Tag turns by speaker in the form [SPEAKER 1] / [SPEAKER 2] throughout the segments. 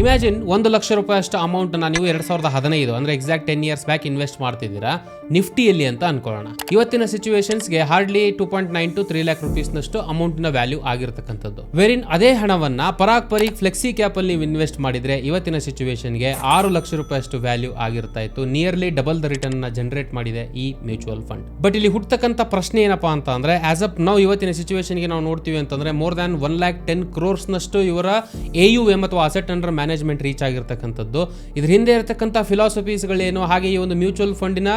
[SPEAKER 1] Imagine ಒಂದು ಲಕ್ಷ ರೂಪಾಯಿ ಅಷ್ಟು ಅಮೌಂಟನ್ನು ನೀವು ಎರಡು ಸಾವಿರದ ಹದಿನೈದು, ಅಂದರೆ exact ten years back invest ಮಾಡ್ತಿದ್ದೀರಾ, ನಿಫ್ಟಿಯಲ್ಲಿ ಅಂತ ಅನ್ಕೊಳ್ಳೋಣ. ಇವತ್ತಿನ ಸಿಚುವೇಶನ್ಸ್ಗೆ hardly two point nine two three lakh ರುಪೀಸ್ನಷ್ಟು ಅಮೌಂಟ್ನ ವ್ಯಾಲ್ಯೂ ಆಗಿರ್ತಕ್ಕಂಥದ್ದು. ವೆರಿನ್ ಅದೇ ಹಣವನ್ನ ಪರಾಕ್ ಪರಿ ಫ್ಲೆಕ್ಸಿ ಕ್ಯಾಪಲ್ಲಿ ನೀವು ಇನ್ವೆಸ್ಟ್ ಮಾಡಿದ್ರೆ ಇವತ್ತಿನ ಸಿಚುವೇಶನ್ಗೆ ಆರು ಲಕ್ಷ ರೂಪಾಯಿ ಅಷ್ಟು ವ್ಯಾಲ್ಯೂ ಆಗಿರ್ತಾ ಇತ್ತು. ನಿಯರ್ಲಿ ಡಬಲ್ ದ ರಿಟರ್ನ್ನ ಜನರೇಟ್ ಮಾಡಿದೆ ಈ ಮ್ಯೂಚುವಲ್ ಫಂಡ್ ಬಟ್ ಇಲ್ಲಿ ಹುಟ್ಟತಕ್ಕಂಥ ಪ್ರಶ್ನೆ ಏನಪ್ಪಾ ಅಂತ ಅಂದ್ರೆ ಆಸ್ ಅಪ್ ನಾವು ಇವತ್ತಿನ ಸಿಚುವೇಶನ್ಗೆ ನಾವು ನೋಡ್ತೀವಿ ಅಂತಂದ್ರೆ more than one lakh ten ಕ್ರೋರ್ಸ್ನಷ್ಟು ಇವರ ಎ ಯು ಎಂ ಅಥವಾ ಅಸೆಟ್ ಅಂಡರ್ ಮ್ಯಾನೇಜ್ಮೆಂಟ್ ರೀಚ್ ಆಗಿರ್ತಕ್ಕಂಥದ್ದು. ಇದ್ರ ಹಿಂದೆ ಇರತಕ್ಕಂಥ ಫಿಲಾಸಫೀಸ್ಗಳೇನು ಹಾಗೆ ಈ ಒಂದು ಮ್ಯೂಚುವಲ್ ಫಂಡಿನ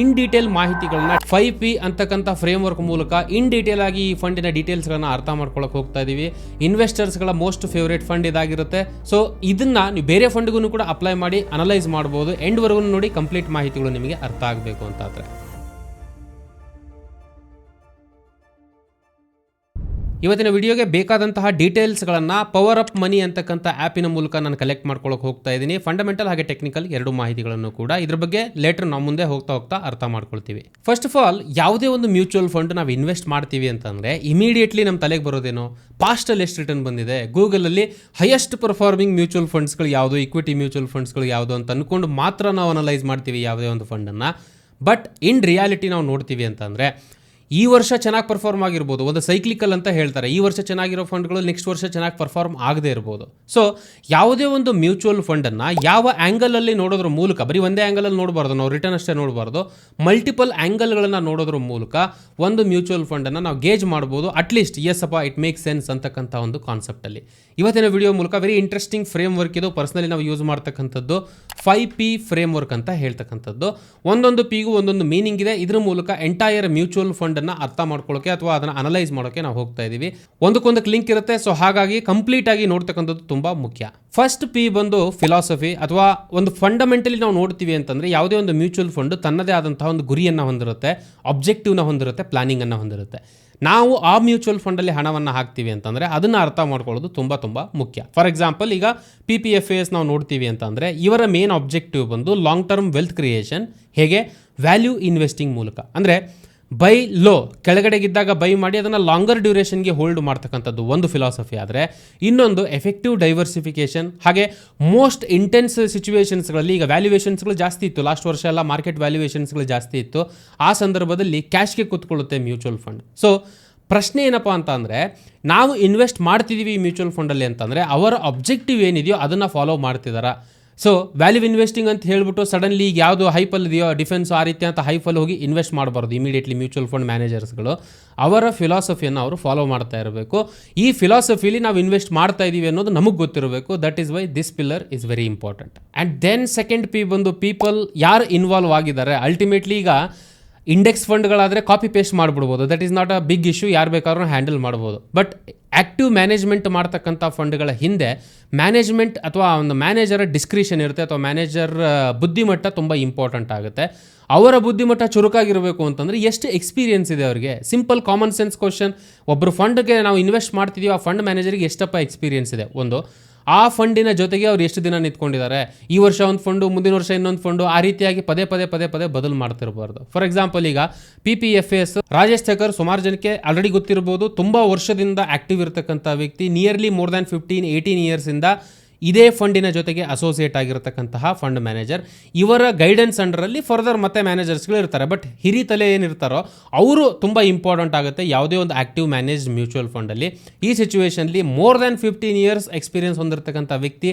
[SPEAKER 1] ಇನ್ ಡೀಟೇಲ್ ಮಾಹಿತಿಗಳನ್ನ ಫೈವ್ ಪಿ ಅಂತಕ್ಕಂಥ ಫ್ರೇಮ್ ವರ್ಕ್ ಮೂಲಕ ಇನ್ ಡೀಟೇಲ್ ಆಗಿ ಈ ಫಂಡಿನ ಡೀಟೇಲ್ಸ್ಗಳನ್ನ ಅರ್ಥ ಮಾಡ್ಕೊಳಕ್ ಹೋಗ್ತಾ ಇದೀವಿ. ಇನ್ವೆಸ್ಟರ್ಸ್ಗಳ ಮೋಸ್ಟ್ ಫೇವ್ರೇಟ್ ಫಂಡ್ ಇದಾಗಿರುತ್ತೆ. ಸೊ ಇದನ್ನ ನೀವು ಬೇರೆ ಫಂಡ್ಗೂ ಕೂಡ ಅಪ್ಲೈ ಮಾಡಿ ಅನಲೈಸ್ ಮಾಡ್ಬೋದು. ಎಂಡ್ವರೆಗೂ ನೋಡಿ ಕಂಪ್ಲೀಟ್ ಮಾಹಿತಿಗಳು ನಿಮಗೆ ಅರ್ಥ ಆಗಬೇಕು ಅಂತಾದ್ರೆ ಇವತ್ತಿನ ವಿಡಿಯೋಗೆ ಬೇಕಾದಂತಹ ಡೀಟೇಲ್ಸ್ಗಳನ್ನು ಪವರ್ ಅಪ್ ಮನಿ ಅಂತಕ್ಕಂಥ ಆ್ಯಪಿನ ಮೂಲಕ ನಾನು ಕಲೆಕ್ಟ್ ಮಾಡ್ಕೊಳ್ಳೋಕೆ ಹೋಗ್ತಾ ಇದ್ದೀನಿ. ಫಂಡಮೆಂಟಲ್ ಹಾಗೆ ಟೆಕ್ನಿಕಲ್ ಎರಡು ಮಾಹಿತಿಗಳನ್ನು ಕೂಡ. ಇದ್ರ ಬಗ್ಗೆ ಲೇಟರ್ ನಾವು ಮುಂದೆ ಹೋಗ್ತಾ ಹೋಗ್ತಾ ಅರ್ಥ ಮಾಡ್ಕೊಳ್ತೀವಿ. ಫಸ್ಟ್ ಆಫ್ ಆಲ್ ಯಾವುದೇ ಒಂದು ಮ್ಯೂಚುವಲ್ ಫಂಡ್ ನಾವು ಇನ್ವೆಸ್ಟ್ ಮಾಡ್ತೀವಿ ಅಂತಂದರೆ ಇಮಿಡಿಯೇಟ್ಲಿ ನಮ್ಮ ತಲೆಗೆ ಬರೋದೇನು? ಪಾಸ್ಟಲ್ಲಿ ಎಷ್ಟು ರಿಟರ್ನ್ ಬಂದಿದೆ? ಗೂಗಲಲ್ಲಿ ಹೈಯೆಸ್ಟ್ ಪರ್ಫಾರ್ಮಿಂಗ್ ಮ್ಯೂಚುವಲ್ ಫಂಡ್ಸ್ಗಳು ಯಾವುದು? ಇಕ್ವಿಟಿ ಮ್ಯೂಚುವಲ್ ಫಂಡ್ಸ್ಗಳು ಯಾವುದು ಅಂತ ಅಂದ್ಕೊಂಡು ಮಾತ್ರ ನಾವು ಅನಲೈಸ್ ಮಾಡ್ತೀವಿ ಯಾವುದೇ ಒಂದು ಫಂಡನ್ನು ಬಟ್ ಇನ್ ರಿಯಾಲಿಟಿ ನಾವು ನೋಡ್ತೀವಿ ಅಂತಂದರೆ ಈ ವರ್ಷ ಚೆನ್ನಾಗಿ ಪರ್ಫಾರ್ಮ್ ಆಗಿರ್ಬೋದು. ಒಂದು ಸೈಕ್ಲಿಕಲ್ ಅಂತ ಹೇಳ್ತಾರೆ. ಈ ವರ್ಷ ಚೆನ್ನಾಗಿರೋ ಫಂಡ್ಗಳು ನೆಕ್ಸ್ಟ್ ವರ್ಷ ಚೆನ್ನಾಗಿ ಪರ್ಫಾರ್ಮ್ ಆಗದೇ ಇರ್ಬೋದು. ಸೊ ಯಾವುದೇ ಒಂದು ಮ್ಯೂಚುವಲ್ ಫಂಡನ್ನು ಯಾವ ಆ್ಯಂಗಲಲ್ಲಿ ನೋಡೋದ್ರ ಮೂಲಕ, ಬರೀ ಒಂದೇ ಆ್ಯಂಗಲಲ್ಲಿ ನೋಡಬಾರ್ದು, ನಾವು ರಿಟರ್ನ್ ಅಷ್ಟೇ ನೋಡಬಾರ್ದು ಮಲ್ಟಿಪಲ್ ಆ್ಯಂಗಲ್ಗಳನ್ನು ನೋಡೋದ್ರ ಮೂಲಕ ಒಂದು ಮ್ಯೂಚುವಲ್ ಫಂಡನ್ನು ನಾವು ಗೇಜ್ ಮಾಡ್ಬೋದು. At least as up it make sense ಅಂತಕ್ಕಂಥ ಒಂದು ಕಾನ್ಸೆಪ್ಟಲ್ಲಿ ಇವತ್ತಿನ ವಿಡಿಯೋ ಮೂಲಕ ವೆರಿ ಇಂಟ್ರೆಸ್ಟಿಂಗ್ ಫ್ರೇಮ್ ವರ್ಕ್ ಇದು. ಪರ್ಸ್ನಲಿ ನಾವು ಯೂಸ್ ಮಾಡ್ತಕ್ಕಂಥದ್ದು ಫೈವ್ ಪಿ ಫ್ರೇಮ್ ವರ್ಕ್ ಅಂತ ಹೇಳ್ತಕ್ಕಂಥದ್ದು. ಒಂದೊಂದು ಪಿಗೂ ಒಂದೊಂದು ಮೀನಿಂಗ್ ಇದೆ. ಇದ್ರ ಮೂಲಕ ಎಂಟೈರ್ ಮ್ಯೂಚುವಲ್ ಫಂಡನ್ನು ಅರ್ಥ ಮಾಡ್ಕೊಳ್ಳೋಕೆ ಅಥವಾ ಅದನ್ನು ಅನಲೈಸ್ ಮಾಡೋಕೆ ನಾವು ಹೋಗ್ತಾ ಇದ್ದೀವಿ ಒಂದಕ್ಕೊಂದಕ್ಕೆ ಲಿಂಕ್ ಇರುತ್ತೆ. ಸೊ ಹಾಗಾಗಿ ಕಂಪ್ಲೀಟ್ ಆಗಿ ನೋಡ್ತಕ್ಕಂಥದ್ದು ತುಂಬ ಮುಖ್ಯ. ಫಸ್ಟ್ ಪಿ ಬಂದು ಫಿಲಾಸಫಿ ಅಥವಾ ಒಂದು ಫಂಡಮೆಂಟಲಿ ನಾವು ನೋಡ್ತೀವಿ ಅಂತಂದ್ರೆ ಯಾವುದೇ ಒಂದು ಮ್ಯೂಚುವಲ್ ಫಂಡ್ ತನ್ನದೇ ಆದಂತಹ ಒಂದು ಗುರಿಯನ್ನು ಹೊಂದಿರುತ್ತೆ ಅಬ್ಜೆಕ್ಟಿವ್ನ ಹೊಂದಿರುತ್ತೆ ಪ್ಲಾನಿಂಗನ್ನು ಹೊಂದಿರುತ್ತೆ. ನಾವು ಆ ಮ್ಯೂಚುವಲ್ ಫಂಡಲ್ಲಿ ಹಣವನ್ನು ಹಾಕ್ತೀವಿ ಅಂತಂದರೆ ಅದನ್ನು ಅರ್ಥ ಮಾಡ್ಕೊಳ್ಳೋದು ತುಂಬ ತುಂಬ ಮುಖ್ಯ. ಫಾರ್ ಎಕ್ಸಾಂಪಲ್ ಈಗ ಪಿ ಪಿ ಎಫ್ ಎಸ್ ನಾವು ನೋಡ್ತೀವಿ ಅಂತಂದರೆ ಇವರ ಮೇನ್ ಆಬ್ಜೆಕ್ಟಿವ್ ಬಂದು ಲಾಂಗ್ ಟರ್ಮ್ ವೆಲ್ತ್ ಕ್ರಿಯೇಷನ್ ಹೇಗೆ? ವ್ಯಾಲ್ಯೂ ಇನ್ವೆಸ್ಟಿಂಗ್ ಮೂಲಕ. ಅಂದರೆ ಬೈ ಲೋ. ಕೆಳಗಡೆಗಿದ್ದಾಗ ಬೈ ಮಾಡಿ ಅದನ್ನು ಲಾಂಗರ್ ಡ್ಯೂರೇಷನ್ಗೆ ಹೋಲ್ಡ್ ಮಾಡ್ತಕ್ಕಂಥದ್ದು ಒಂದು ಫಿಲಾಸಫಿ ಆದರೆ, ಇನ್ನೊಂದು ಎಫೆಕ್ಟಿವ್ ಡೈವರ್ಸಿಫಿಕೇಷನ್ ಹಾಗೆ ಮೋಸ್ಟ್ ಇಂಟೆನ್ಸ್ ಸಿಚುವೇಷನ್ಸ್ಗಳಲ್ಲಿ ಈಗ ವ್ಯಾಲ್ಯೂಯೇಷನ್ಸ್ಗಳು ಜಾಸ್ತಿ ಇತ್ತು. ಲಾಸ್ಟ್ ವರ್ಷ ಎಲ್ಲ ಮಾರ್ಕೆಟ್ ವ್ಯಾಲ್ಯೂಯೇಷನ್ಸ್ಗಳು ಜಾಸ್ತಿ ಇತ್ತು. ಆ ಸಂದರ್ಭದಲ್ಲಿ ಕ್ಯಾಶ್ಗೆ ಕೂತ್ಕೊಳ್ಳುತ್ತೆ ಮ್ಯೂಚುವಲ್ ಫಂಡ್ ಸೊ ಪ್ರಶ್ನೆ ಏನಪ್ಪ ಅಂತ ಅಂದರೆ, ನಾವು ಇನ್ವೆಸ್ಟ್ ಮಾಡ್ತಿದ್ದೀವಿ ಮ್ಯೂಚುವಲ್ ಫಂಡಲ್ಲಿ ಅಂತಂದರೆ ಅವರ ಅಬ್ಜೆಕ್ಟಿವ್ ಏನಿದೆಯೋ ಅದನ್ನು ಫಾಲೋ ಮಾಡ್ತಿದ್ದಾರಾ ಸೊ ವ್ಯಾಲ್ಯೂ ಇನ್ವೆಸ್ಟಿಂಗ್ ಅಂತ ಹೇಳ್ಬಿಟ್ಟು ಸಡನ್ಲಿ ಈಗ ಯಾವುದು ಹೈಫಲ್ ಇದೆಯೋ ಡಿಫೆನ್ಸ್ ಆ ರೀತಿ ಅಂತ ಹೈಫಲ್ ಹೋಗಿ ಇನ್ವೆಸ್ಟ್ ಮಾಡಬಾರ್ದು ಇಮಿಡಿಯೇಟ್ಲಿ ಮ್ಯೂಚುವಲ್ ಫಂಡ್ ಮ್ಯಾನೇಜರ್ಸ್ಗಳು ಅವರ ಫಿಲಾಸಫಿಯನ್ನು ಅವರು ಫಾಲೋ ಮಾಡ್ತಾ ಇರಬೇಕು. ಈ ಫಿಲಾಸಫಿಲಿ ನಾವು ಇನ್ವೆಸ್ಟ್ ಮಾಡ್ತಾ ಇದ್ದೀವಿ ಅನ್ನೋದು ನಮಗೆ ಗೊತ್ತಿರಬೇಕು. That is why this pillar is very important and then second P ಬಂದು ಪೀಪಲ್ ಯಾರು ಇನ್ವಾಲ್ವ್ ಆಗಿದ್ದಾರೆ? ಅಲ್ಟಿಮೇಟ್ಲಿ ಈಗ ಇಂಡೆಕ್ಸ್ ಫಂಡ್ಗಳಾದರೆ copy paste ಮಾಡಿಬಿಡ್ಬೋದು. That is not a big issue ಯಾರು ಬೇಕಾದ್ರೂ ಹ್ಯಾಂಡಲ್ ಮಾಡ್ಬೋದು. ಬಟ್ ಆ್ಯಕ್ಟಿವ್ ಮ್ಯಾನೇಜ್ಮೆಂಟ್ ಮಾಡ್ತಕ್ಕಂಥ ಫಂಡ್ಗಳ ಹಿಂದೆ ಮ್ಯಾನೇಜ್ಮೆಂಟ್ ಅಥವಾ ಒಂದು ಮ್ಯಾನೇಜರ ಡಿಸ್ಕ್ರಿಷನ್ ಇರುತ್ತೆ, ಅಥವಾ ಮ್ಯಾನೇಜರ್ ಬುದ್ಧಿಮಟ್ಟ ತುಂಬ ಇಂಪಾರ್ಟೆಂಟ್ ಆಗುತ್ತೆ. ಅವರ ಬುದ್ಧಿಮಟ್ಟ ಚುರುಕಾಗಿರಬೇಕು ಅಂತಂದರೆ ಎಷ್ಟು ಎಕ್ಸ್ಪೀರಿಯನ್ಸ್ ಇದೆ ಅವರಿಗೆ? ಸಿಂಪಲ್ ಕಾಮನ್ ಸೆನ್ಸ್ ಕ್ವಶನ್ ಒಬ್ಬರು ಫಂಡ್ಗೆ ನಾವು ಇನ್ವೆಸ್ಟ್ ಮಾಡ್ತಿದ್ದೀವಿ ಆ ಫಂಡ್ ಮ್ಯಾನೇಜರಿಗೆ ಎಷ್ಟಪ್ಪ ಎಕ್ಸ್ಪೀರಿಯನ್ಸ್ ಇದೆ? ಒಂದು ಆ ಫಂಡಿನ ಜೊತೆಗೆ ಅವ್ರು ಎಷ್ಟು ದಿನ ನಿಂತ್ಕೊಂಡಿದ್ದಾರೆ? ಈ ವರ್ಷ ಒಂದು ಫಂಡು ಮುಂದಿನ ವರ್ಷ ಇನ್ನೊಂದು ಫಂಡು ಆ ರೀತಿಯಾಗಿ ಪದೇ ಪದೇ ಪದೇ ಪದೇ ಬದಲು ಮಾಡ್ತಿರಬಾರ್ದು. ಫಾರ್ ಎಕ್ಸಾಂಪಲ್ ಈಗ P P F S Rajesh Thakkar ಸುಮಾರು ಜನಕ್ಕೆ ಆಲ್ರೆಡಿ ಗೊತ್ತಿರ್ಬೋದು, ತುಂಬ ವರ್ಷದಿಂದ ಆಕ್ಟಿವ್ ಇರತಕ್ಕಂಥ ವ್ಯಕ್ತಿ nearly more than fifteen eighteen ಇಯರ್ಸಿಂದ ಇದೇ ಫಂಡಿನ ಜೊತೆಗೆ ಅಸೋಸಿಯೇಟ್ ಆಗಿರತಕ್ಕಂತಹ ಫಂಡ್ ಮ್ಯಾನೇಜರ್ ಇವರ ಗೈಡೆನ್ಸ್ ಅಂಡರಲ್ಲಿ ಫರ್ದರ್ ಮತ್ತೆ ಮ್ಯಾನೇಜರ್ಸ್ಗಳು ಇರ್ತಾರೆ. ಬಟ್ ಹಿರಿ ತಲೆ ಏನಿರ್ತಾರೋ ಅವರು ತುಂಬ ಇಂಪಾರ್ಟೆಂಟ್ ಆಗುತ್ತೆ. ಯಾವುದೇ ಒಂದು ಆಕ್ಟಿವ್ ಮ್ಯಾನೇಜ್ ಮ್ಯೂಚುವಲ್ ಫಂಡಲ್ಲಿ ಈ ಸಿಚುವೇಷನ್ಲಿ more than fifteen years experience ಹೊಂದಿರತಕ್ಕಂಥ ವ್ಯಕ್ತಿ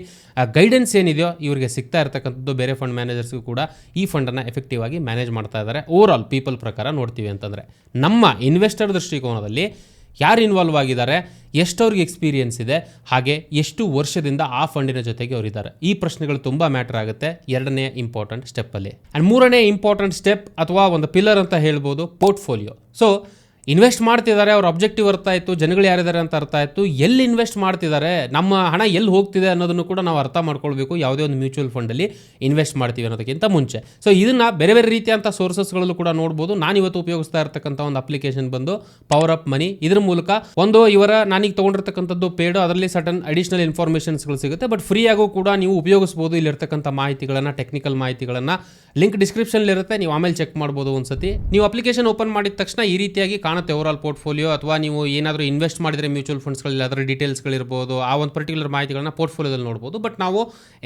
[SPEAKER 1] ಗೈಡೆನ್ಸ್ ಏನಿದೆಯೋ ಇವರಿಗೆ ಸಿಗ್ತಾ ಇರತಕ್ಕಂಥದ್ದು ಬೇರೆ ಫಂಡ್ ಮ್ಯಾನೇಜರ್ಸ್ಗೂ ಕೂಡ ಈ ಫಂಡನ್ನು ಎಫೆಕ್ಟಿವ್ ಆಗಿ ಮ್ಯಾನೇಜ್ ಮಾಡ್ತಾ ಇದ್ದಾರೆ. ಓವರ್ ಆಲ್ ಪೀಪಲ್ ಪ್ರಕಾರ ನೋಡ್ತೀವಿ ಅಂತಂದರೆ ನಮ್ಮ ಇನ್ವೆಸ್ಟರ್ ದೃಷ್ಟಿಕೋನದಲ್ಲಿ ಯಾರು ಇನ್ವಾಲ್ವ್ ಆಗಿದ್ದಾರೆ, ಎಷ್ಟವ್ರಿಗೆ ಎಕ್ಸ್ಪೀರಿಯೆನ್ಸ್ ಇದೆ, ಹಾಗೆ ಎಷ್ಟು ವರ್ಷದಿಂದ ಆ ಫಂಡಿನ ಜೊತೆಗೆ ಅವರಿದ್ದಾರೆ. ಈ ಪ್ರಶ್ನೆಗಳು ತುಂಬ ಮ್ಯಾಟರ್ ಆಗುತ್ತೆ. ಎರಡನೇ ಇಂಪಾರ್ಟೆಂಟ್ ಸ್ಟೆಪ್ಪಲ್ಲಿ ಆ್ಯಂಡ್ ಮೂರನೇ ಇಂಪಾರ್ಟೆಂಟ್ ಸ್ಟೆಪ್ ಅಥವಾ ಒಂದು ಪಿಲ್ಲರ್ ಅಂತ ಹೇಳ್ಬೋದು ಪೋರ್ಟ್ಫೋಲಿಯೋ ಸೊ ಇನ್ವೆಸ್ಟ್ ಮಾಡ್ತಿದ್ದಾರೆ, ಅವ್ರ ಅಬ್ಜೆಕ್ಟಿವ್ ಅರ್ಥ ಆಯಿತು, ಜನಗಳು ಯಾರಿದ್ದಾರೆ ಅಂತ ಅರ್ಥ ಆಯಿತು. ಎಲ್ಲಿ ಇನ್ವೆಸ್ಟ್ ಮಾಡ್ತಿದ್ದಾರೆ, ನಮ್ಮ ಹಣ ಎಲ್ಲಿ ಹೋಗ್ತಿದೆ ಅನ್ನೋದನ್ನು ಕೂಡ ನಾವು ಅರ್ಥ ಮಾಡ್ಕೊಳ್ಬೇಕು, ಯಾವುದೇ ಒಂದು ಮ್ಯೂಚುವಲ್ ಫಂಡಲ್ಲಿ ಇನ್ವೆಸ್ಟ್ ಮಾಡ್ತೀವಿ ಅನ್ನೋದಕ್ಕಿಂತ ಮುಂಚೆ. ಸೊ ಇದನ್ನ ಬೇರೆ ಬೇರೆ ರೀತಿಯಂಥ ಸೋರ್ಸಸ್ಗಳಲ್ಲೂ ಕೂಡ ನೋಡ್ಬೋದು. ನಾನು ಇವತ್ತು ಉಪಯೋಗಿಸ್ತಾ ಇರ್ತಕ್ಕಂಥ ಒಂದು ಅಪ್ಲಿಕೇಶನ್ ಬಂದು ಪವರ್ ಅಪ್ ಮನಿ ಇದ್ರ ಮೂಲಕ ಒಂದು ಇವರ ನಾನೀಗ ತೊಗೊಂಡಿರ್ತಕ್ಕಂಥದ್ದು ಪೇಡು ಅದರಲ್ಲಿ ಸಟನ್ ಅಡಿಷನಲ್ ಇನ್ಫಾರ್ಮೇಷನ್ಸ್ಗಳು ಸಿಗುತ್ತೆ. ಬಟ್ ಫ್ರೀ ಆಗು ಕೂಡ ನೀವು ಉಪಯೋಗಿಸ್ಬೋದು ಇಲ್ಲಿರ್ತಕ್ಕಂಥ ಮಾಹಿತಿಗಳನ್ನು ಟೆಕ್ನಿಕಲ್ ಮಾಹಿತಿಗಳನ್ನು. ಲಿಂಕ್ ಡಿಸ್ಕ್ರಿಪ್ಷನ್ ಇರುತ್ತೆ. ನೀವು ಆಮೇಲೆ ಚೆಕ್ ಮಾಡ್ಬೋದು ಒಂದ್ಸತಿ. ನೀವು ಅಪ್ಲಿಕೇಶನ್ ಓಪನ್ ಮಾಡಿದ ತಕ್ಷಣ ಈ ರೀತಿಯಾಗಿ ಕಾಣ ಕಾಣುತ್ತೆ ಓವರಾಲ್ ಪೋರ್ಟ್ಫೋಲಿಯೋ ಅಥವಾ ನೀವು ಏನಾದರೂ ಇನ್ವೆಸ್ಟ್ ಮಾಡಿದರೆ ಮ್ಯೂಚುವಲ್ ಫಂಡ್ಸ್ಗಳಲ್ಲಿ ಅದರ ಡೀಟೇಲ್ಸ್ಗಳಿರ್ಬೋದು ಆ ಒಂದು ಪರ್ಟಿಕ್ಯುಲರ್ ಮಾಹಿತಿಗಳನ್ನ ಪೋರ್ಟ್ಫೋಲಿಯೋದಲ್ಲಿ ನೋಡ್ಬೋದು. ಬಟ್ ನಾವು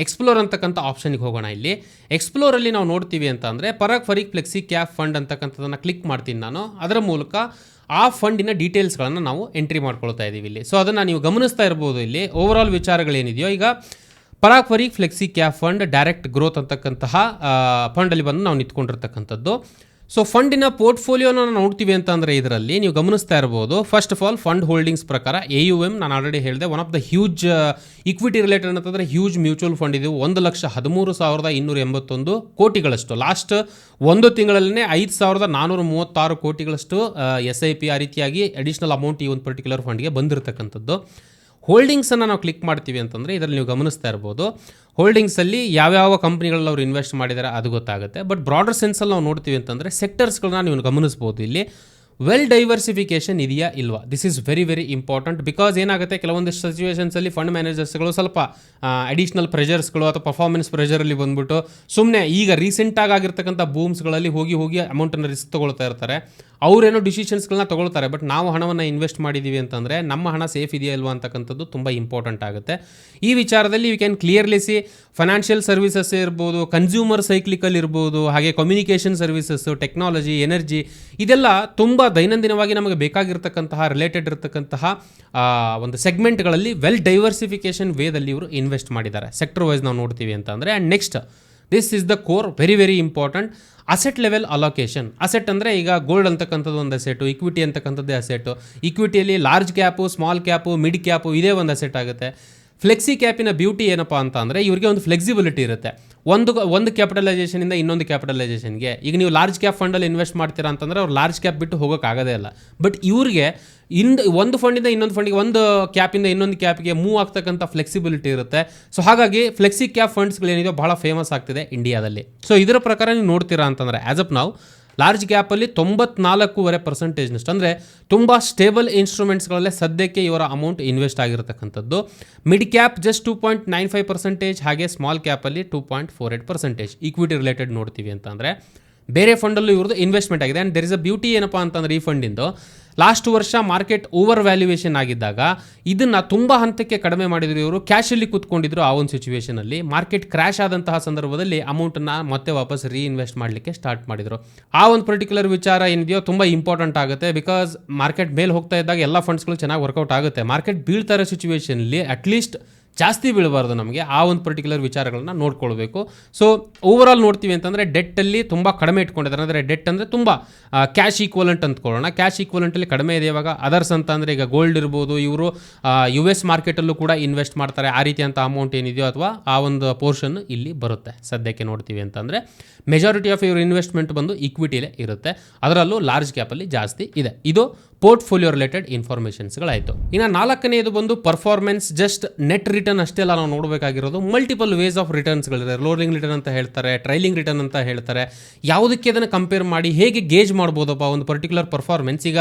[SPEAKER 1] ಎಕ್ಸ್ಪ್ಲೋರ್ ಅಂತಕ್ಕಂಥ ಆಪ್ಷನ್ಗೆ ಹೋಗೋಣ ಇಲ್ಲಿ. ಎಕ್ಸ್ಪ್ಲೋರಲ್ಲಿ ನಾವು ನೋಡ್ತೀವಿ ಅಂತ ಅಂದರೆ Parag Parikh flexi cap fund ಅಂತಕ್ಕಂಥದ್ದನ್ನು ಕ್ಲಿಕ್ ಮಾಡ್ತೀನಿ ನಾನು. ಅದರ ಮೂಲಕ ಆ ಫಂಡಿನ ಡೀಟೇಲ್ಸ್ಗಳನ್ನು ನಾವು ಎಂಟ್ರಿ ಮಾಡ್ಕೊಳ್ತಾ ಇದ್ದೀವಿ ಇಲ್ಲಿ. ಸೊ ಅದನ್ನು ನೀವು ಗಮನಿಸ್ತಾ ಇರ್ಬೋದು ಇಲ್ಲಿ. ಓವರಾಲ್ ವಿಚಾರಗಳೇನಿದೆಯೋ ಈಗ Parag Parikh flexi cap fund direct growth ಅಂತಕ್ಕಂತಹ ಫಂಡಲ್ಲಿ ಬಂದು ನಾವು ನಿಂತ್ಕೊಂಡಿರ್ತಕ್ಕಂಥದ್ದು. ಸೊ ಫಂಡಿನ ಪೋರ್ಟ್ಫೋಲಿಯೋನ ನಾವು ನೋಡ್ತೀವಿ ಅಂತಂದರೆ ಇದರಲ್ಲಿ ನೀವು ಗಮನಿಸ್ತಾ ಇರ್ಬೋದು. First of all fund holdings ಪ್ರಕಾರ ಎ ಯು ಎಂ ನಾನು ಆಲ್ರೆಡಿ ಹೇಳಿದೆ one of the huge equity related ಅಂತಂದರೆ ಹ್ಯೂಜ್ ಮ್ಯೂಚುವಲ್ ಫಂಡ್ ಇದು. ಒಂದು ಲಕ್ಷ ಹದಿಮೂರು ಸಾವಿರದ ಇನ್ನೂರ ಎಂಬತ್ತೊಂದು ಕೋಟಿಗಳಷ್ಟು. ಲಾಸ್ಟ್ ಒಂದು ತಿಂಗಳಲ್ಲೇ ಐದು ಸಾವಿರದ ನಾನ್ನೂರ ಮೂವತ್ತಾರು ಕೋಟಿಗಳಷ್ಟು ಎಸ್ ಐ ಪಿ ಆ ರೀತಿಯಾಗಿ ಅಡಿಷ್ನಲ್ ಅಮೌಂಟ್ ಈ ಒಂದು ಪರ್ಟಿಕ್ಯುಲರ್ ಫಂಡ್ಗೆ ಬಂದಿರತಕ್ಕಂಥದ್ದು. ಹೋಲ್ಡಿಂಗ್ಸನ್ನು ನಾವು ಕ್ಲಿಕ್ ಮಾಡ್ತೀವಿ ಅಂತಂದರೆ ಇದರಲ್ಲಿ ನೀವು ಗಮನಿಸ್ತಾ ಇರ್ಬೋದು. ಹೋಲ್ಡಿಂಗ್ಸಲ್ಲಿ ಯಾವ್ಯಾವ ಕಂಪ್ನಿಗಳಲ್ಲಿ ಅವರು ಇನ್ವೆಸ್ಟ್ ಮಾಡಿದ್ದಾರೆ ಅದು ಗೊತ್ತಾಗುತ್ತೆ. ಬಟ್ ಬ್ರಾಡರ್ ಸೆನ್ಸಲ್ಲಿ ನಾವು ನೋಡ್ತೀವಿ ಅಂತಂದರೆ ಸೆಕ್ಟರ್ಸ್ಗಳನ್ನ ನೀವು ಗಮನಿಸ್ಬೋದು ಇಲ್ಲಿ. ವೆಲ್ ಡೈವರ್ಸಿಫಿಕೇಷನ್ ಇದೆಯಾ ಇಲ್ವಾ? This is very very important because ಏನಾಗುತ್ತೆ? ಕೆಲವೊಂದಿಷ್ಟು ಸಿಚುವೇಷನ್ಸಲ್ಲಿ ಫಂಡ್ ಮ್ಯಾನೇಜರ್ಸ್ಗಳು ಸ್ವಲ್ಪ ಅಡಿಷ್ನಲ್ ಪ್ರೆಷರ್ಸ್ಗಳು ಅಥವಾ ಪರ್ಫಾರ್ಮೆನ್ಸ್ ಪ್ರೆಷರಲ್ಲಿ ಬಂದ್ಬಿಟ್ಟು ಸುಮ್ಮನೆ ಈಗ ರೀಸೆಂಟಾಗಿ ಆಗಿರ್ತಕ್ಕಂಥ ಬೂಮ್ಸ್ಗಳಲ್ಲಿ ಹೋಗಿ ಹೋಗಿ ಅಮೌಂಟನ್ನು ರಿಸ್ಕ್ ತೊಗೊಳ್ತಾ ಇರ್ತಾರೆ. ಅವರೇನೋ ಡಿಸಿಷನ್ಸ್ಗಳನ್ನ ತೊಗೊಳ್ತಾರೆ, ಬಟ್ ನಾವು ಹಣವನ್ನು ಇನ್ವೆಸ್ಟ್ ಮಾಡಿದ್ದೀವಿ ಅಂತಂದರೆ ನಮ್ಮ ಹಣ ಸೇಫ್ ಇದೆಯಾ ಇಲ್ವಾ ಅಂತಕ್ಕಂಥದ್ದು ತುಂಬ ಇಂಪಾರ್ಟೆಂಟ್ ಆಗುತ್ತೆ. ಈ ವಿಚಾರದಲ್ಲಿ you can clearly see financial services ಇರ್ಬೋದು ಕನ್ಸ್ಯೂಮರ್ ಸೈಕ್ಲಿಕಲ್ ಇರ್ಬೋದು, ಹಾಗೆ ಕಮ್ಯುನಿಕೇಷನ್ ಸರ್ವಿಸಸ್ಸು ಟೆಕ್ನಾಲಜಿ ಎನರ್ಜಿ ಇದೆಲ್ಲ ತುಂಬ ದೈನಂದಿನವಾಗಿ ನಮಗೆ ಬೇಕಾಗಿರ್ತಕ್ಕಂತಹ ರಿಲೇಟೆಡ್ ಇರತಕ್ಕಂತಹ ಒಂದು ಸೆಗ್ಮೆಂಟ್ಗಳಲ್ಲಿ ವೆಲ್ ಡೈವರ್ಸಿಫಿಕೇಷನ್ ವೇದಲ್ಲಿ ಇವರು ಇನ್ವೆಸ್ಟ್ ಮಾಡಿದ್ದಾರೆ. ಸೆಕ್ಟರ್ ವೈಸ್ ನಾವು ನೋಡ್ತೀವಿ ಅಂತಂದರೆ and next this is the core very very important asset level allocation asset ಅಂದರೆ ಈಗ ಗೋಲ್ಡ್ ಅಂತಕ್ಕಂಥದ್ದು ಒಂದು ಅಸೆಟು ಇಕ್ವಿಟಿ ಅಂತಕ್ಕಂಥದ್ದೇ asset ಇಕ್ವಿಟಿಯಲ್ಲಿ large cap small cap mid cap ಇದೇ ಒಂದು ಅಸೆಟ್ ಆಗುತ್ತೆ. ಫ್ಲೆಕ್ಸಿ ಕ್ಯಾಪಿನ ಬ್ಯೂಟಿ ಏನಪ್ಪ ಅಂತ ಅಂದರೆ ಇವರಿಗೆ ಒಂದು ಫ್ಲೆಕ್ಸಿಬಿಲಿಟಿ ಇರುತ್ತೆ. ಒಂದು ಒಂದು ಕ್ಯಾಪಿಟಲೈಸೇಷನಿಂದ ಇನ್ನೊಂದು ಕ್ಯಾಪಿಟಲೈಸೇಷನ್ಗೆ ಈಗ ನೀವು ಲಾರ್ಜ್ ಕ್ಯಾಪ್ ಫಂಡಲ್ಲಿ ಇನ್ವೆಸ್ಟ್ ಮಾಡ್ತೀರಾ ಅಂತಂದ್ರೆ ಅವ್ರು ಲಾರ್ಜ್ ಕ್ಯಾಪ್ ಬಿಟ್ಟು ಹೋಗೋಕ್ಕಾಗೋದೇ ಇಲ್ಲ. ಬಟ್ ಇವ್ರಿಗೆ ಇಂದ ಒಂದು ಫಂಡಿಂದ ಇನ್ನೊಂದು ಫಂಡಿಗೆ ಒಂದು ಕ್ಯಾಪಿಂದ ಇನ್ನೊಂದು ಕ್ಯಾಪ್ಗೆ ಮೂವ್ ಆಗ್ತಕ್ಕಂಥ ಫ್ಲೆಕ್ಸಿಬಿಲಿಟಿ ಇರುತ್ತೆ. ಸೊ ಹಾಗಾಗಿ ಫ್ಲೆಕ್ಸಿ ಕ್ಯಾಪ್ ಫಂಡ್ಸ್ಗಳೇನಿದೆ ಬಹಳ ಫೇಮಸ್ ಆಗ್ತಿದೆ ಇಂಡಿಯಾದಲ್ಲಿ. ಸೊ ಇದರ ಪ್ರಕಾರ ನೀವು ನೋಡ್ತೀರಾ ಅಂತಂದರೆ ಆ್ಯಸ್ ಅಪ್ ನಾವು ಲಾರ್ಜ್ ಗ್ಯಾಪಲ್ಲಿ ತೊಂಬತ್ನಾಲ್ಕೂವರೆ ಪರ್ಸೆಂಟೇಜ್ನಷ್ಟು ಅಂದರೆ ತುಂಬ ಸ್ಟೇಬಲ್ ಇನ್ಸ್ಟ್ರೂಮೆಂಟ್ಸ್ಗಳಲ್ಲೇ ಸದ್ಯಕ್ಕೆ ಇವರ amount invest ಆಗಿರತಕ್ಕಂಥದ್ದು. Mid cap just two point nine five percentage ಹಾಗೆ small ಕ್ಯಾಪಲ್ಲಿ two point four eight percentage equity related ನೋಡ್ತೀವಿ ಅಂತಂದರೆ. ಬೇರೆ ಫಂಡಲ್ಲೂ ಇವ್ರದ್ದು ಇನ್ವೆಸ್ಟ್ಮೆಂಟ್ ಆಗಿದೆ. And there is a beauty ಏನಪ್ಪ ಅಂತಂದ್ರೆ ಈ ಫಂಡಿಂದು ಲಾಸ್ಟ್ ವರ್ಷ ಮಾರ್ಕೆಟ್ ಓವರ್ ವ್ಯಾಲ್ಯೂಯೇಷನ್ ಆಗಿದ್ದಾಗ ಇದನ್ನು ತುಂಬ ಹಂತಕ್ಕೆ ಕಡಿಮೆ ಮಾಡಿದ್ರು ಇವರು. ಕ್ಯಾಶಲ್ಲಿ ಕೂತ್ಕೊಂಡಿದ್ರು ಆ ಒಂದು ಸಿಚುವೇಷನಲ್ಲಿ ಮಾರ್ಕೆಟ್ ಕ್ರ್ಯಾಶ್ ಆದಂತಹ ಸಂದರ್ಭದಲ್ಲಿ ಅಮೌಂಟನ್ನು ಮತ್ತೆ ವಾಪಸ್ ರೀಇನ್ವೆಸ್ಟ್ ಮಾಡಲಿಕ್ಕೆ ಸ್ಟಾರ್ಟ್ ಮಾಡಿದರು. ಆ ಒಂದು ಪರ್ಟಿಕ್ಯುಲರ್ ವಿಚಾರ ಏನಿದೆಯೋ ತುಂಬ ಇಂಪಾರ್ಟೆಂಟ್ ಆಗುತ್ತೆ ಬಿಕಾಸ್ ಮಾರ್ಕೆಟ್ ಮೇಲೆ ಹೋಗ್ತಾ ಇದ್ದಾಗ ಎಲ್ಲ ಫಂಡ್ಸ್ಗಳು ಚೆನ್ನಾಗಿ ವರ್ಕೌಟ್ ಆಗುತ್ತೆ. ಮಾರ್ಕೆಟ್ ಬೀಳ್ತಾ ಇರೋ ಸಿಚುವೇಷನಲ್ಲಿ ಅಟ್ಲೀಸ್ಟ್ ಜಾಸ್ತಿ ಬೀಳಬಾರ್ದು ನಮಗೆ ಆ ಒಂದು ಪರ್ಟಿಕ್ಯುಲರ್ ವಿಚಾರಗಳನ್ನ ನೋಡ್ಕೊಳ್ಬೇಕು. ಸೊ ಓವರಾಲ್ ನೋಡ್ತೀವಿ ಅಂತಂದರೆ ಡೆಟ್ಟಲ್ಲಿ ತುಂಬ ಕಡಿಮೆ ಇಟ್ಕೊಂಡಿದ್ದಾರೆ. ಅಂದರೆ ಡೆಟ್ ಅಂದರೆ ತುಂಬ ಕ್ಯಾಶ್ ಈಕ್ವಲೆಂಟ್ ಅಂದ್ಕೊಳ್ಳೋಣ ಕ್ಯಾಶ್ ಈಕ್ವಲೆಂಟಲ್ಲಿ ಕಡಿಮೆ ಇದೆ ಇವಾಗ. ಅದರ್ಸ್ ಅಂತ ಅಂದರೆ ಈಗ ಗೋಲ್ಡ್ ಇರ್ಬೋದು, ಇವರು ಯು ಎಸ್ ಮಾರ್ಕೆಟಲ್ಲೂ ಕೂಡ ಇನ್ವೆಸ್ಟ್ ಮಾಡ್ತಾರೆ. ಆ ರೀತಿಯಂಥ ಅಮೌಂಟ್ ಏನಿದೆಯೋ ಅಥವಾ ಆ ಒಂದು ಪೋರ್ಷನ್ ಇಲ್ಲಿ ಬರುತ್ತೆ ಸದ್ಯಕ್ಕೆ ನೋಡ್ತೀವಿ ಅಂತಂದರೆ. ಮೆಜಾರಿಟಿ ಆಫ್ ಇವ್ರ ಇನ್ವೆಸ್ಟ್ಮೆಂಟ್ ಬಂದು ಇಕ್ವಿಟಿಲೇ ಇರುತ್ತೆ. ಅದರಲ್ಲೂ ಲಾರ್ಜ್ ಕ್ಯಾಪಲ್ಲಿ ಜಾಸ್ತಿ ಇದೆ. ಇದು ಪೋರ್ಟ್ಫೋಲಿಯೋ ರಿಲೇಟೆಡ್ ಇನ್ಫಾರ್ಮೇಷನ್ಸ್ಗಳಾಯಿತು. ಇನ್ನು ನಾಲ್ಕನೇದು ಬಂದು ಪರ್ಫಾರ್ಮೆನ್ಸ್, ಜಸ್ಟ್ ನೆಟ್ ರಿಟರ್ನ್ ಅಷ್ಟೇ ಅಲ್ಲ, ನಾವು ನೋಡಬೇಕಾಗಿರೋದು ಮಲ್ಟಿಪಲ್ ವೇಸ್ ಆಫ್ ರಿಟರ್ನ್ಸ್ಗಳಿದೆ. ಲೋರಿಂಗ್ ರಿಟರ್ನ್ ಅಂತ ಹೇಳ್ತಾರೆ, ಟ್ರೈಲಿಂಗ್ ರಿಟರ್ನ್ ಅಂತ ಹೇಳ್ತಾರೆ. ಯಾವುದಕ್ಕೆ ಅದನ್ನು ಕಂಪೇರ್ ಮಾಡಿ ಹೇಗೆ ಗೇಜ್ ಮಾಡ್ಬೋದಪ್ಪ ಒಂದು ಪರ್ಟಿಕ್ಯುಲರ್ ಪರ್ಫಾರ್ಮೆನ್ಸ್? ಈಗ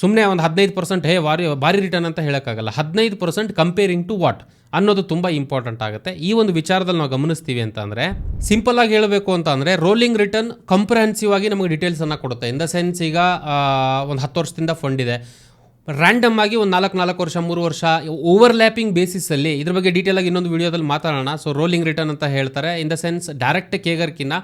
[SPEAKER 1] ಸುಮ್ಮನೆ ಒಂದು ಹದಿನೈದು ಪರ್ಸೆಂಟ್, ಹೇ, ವಾರಿ, ಭಾರಿ ರಿಟರ್ನ್ ಅಂತ ಹೇಳೋಕ್ಕಾಗಲ್ಲ. ಹದಿನೈದು ಪರ್ಸೆಂಟ್ ಕಂಪೇರಿಂಗ್ ಟು ವಾಟ್? ಅನ್ನೋದು ತುಂಬ ಇಂಪಾರ್ಟೆಂಟ್ ಆಗುತ್ತೆ. ಈ ಒಂದು ವಿಚಾರದಲ್ಲಿ ನಾವು ಗಮನಿಸ್ತೀವಿ ಅಂತಂದರೆ ಸಿಂಪಲ್ ಆಗಿ ಹೇಳಬೇಕು ಅಂತ ಅಂದರೆ ರೋಲಿಂಗ್ ರಿಟರ್ನ್ ಕಂಪ್ರಹೆನ್ಸಿವ್ ಆಗಿ ನಮಗೆ ಡೀಟೇಲ್ಸನ್ನು ಕೊಡುತ್ತೆ. ಇನ್ ದ ಸೆನ್ಸ್ ಈಗ ಒಂದು ಹತ್ತು ವರ್ಷದಿಂದ ಫಂಡ್ ಇದೆ. ರ್ಯಾಂಡಮ್ ಆಗಿ ಒಂದು ನಾಲ್ಕು ನಾಲ್ಕು ವರ್ಷ, ಮೂರು ವರ್ಷ ಓವರ್ಲ್ಯಾಪಿಂಗ್ ಬೇಸಿಸಲ್ಲಿ ಇದ್ರ ಬಗ್ಗೆ ಡೀಟೇಲ್ ಆಗಿ ಇನ್ನೊಂದು ವಿಡಿಯೋದಲ್ಲಿ ಮಾತಾಡೋಣ. ಸೊ ರೋಲಿಂಗ್ ರಿಟರ್ನ್ ಅಂತ ಹೇಳ್ತಾರೆ. ಇನ್ ದ ಸೆನ್ಸ್ ಡೈರೆಕ್ಟ್ ಕೇಗರ್ಕಿನ್ನ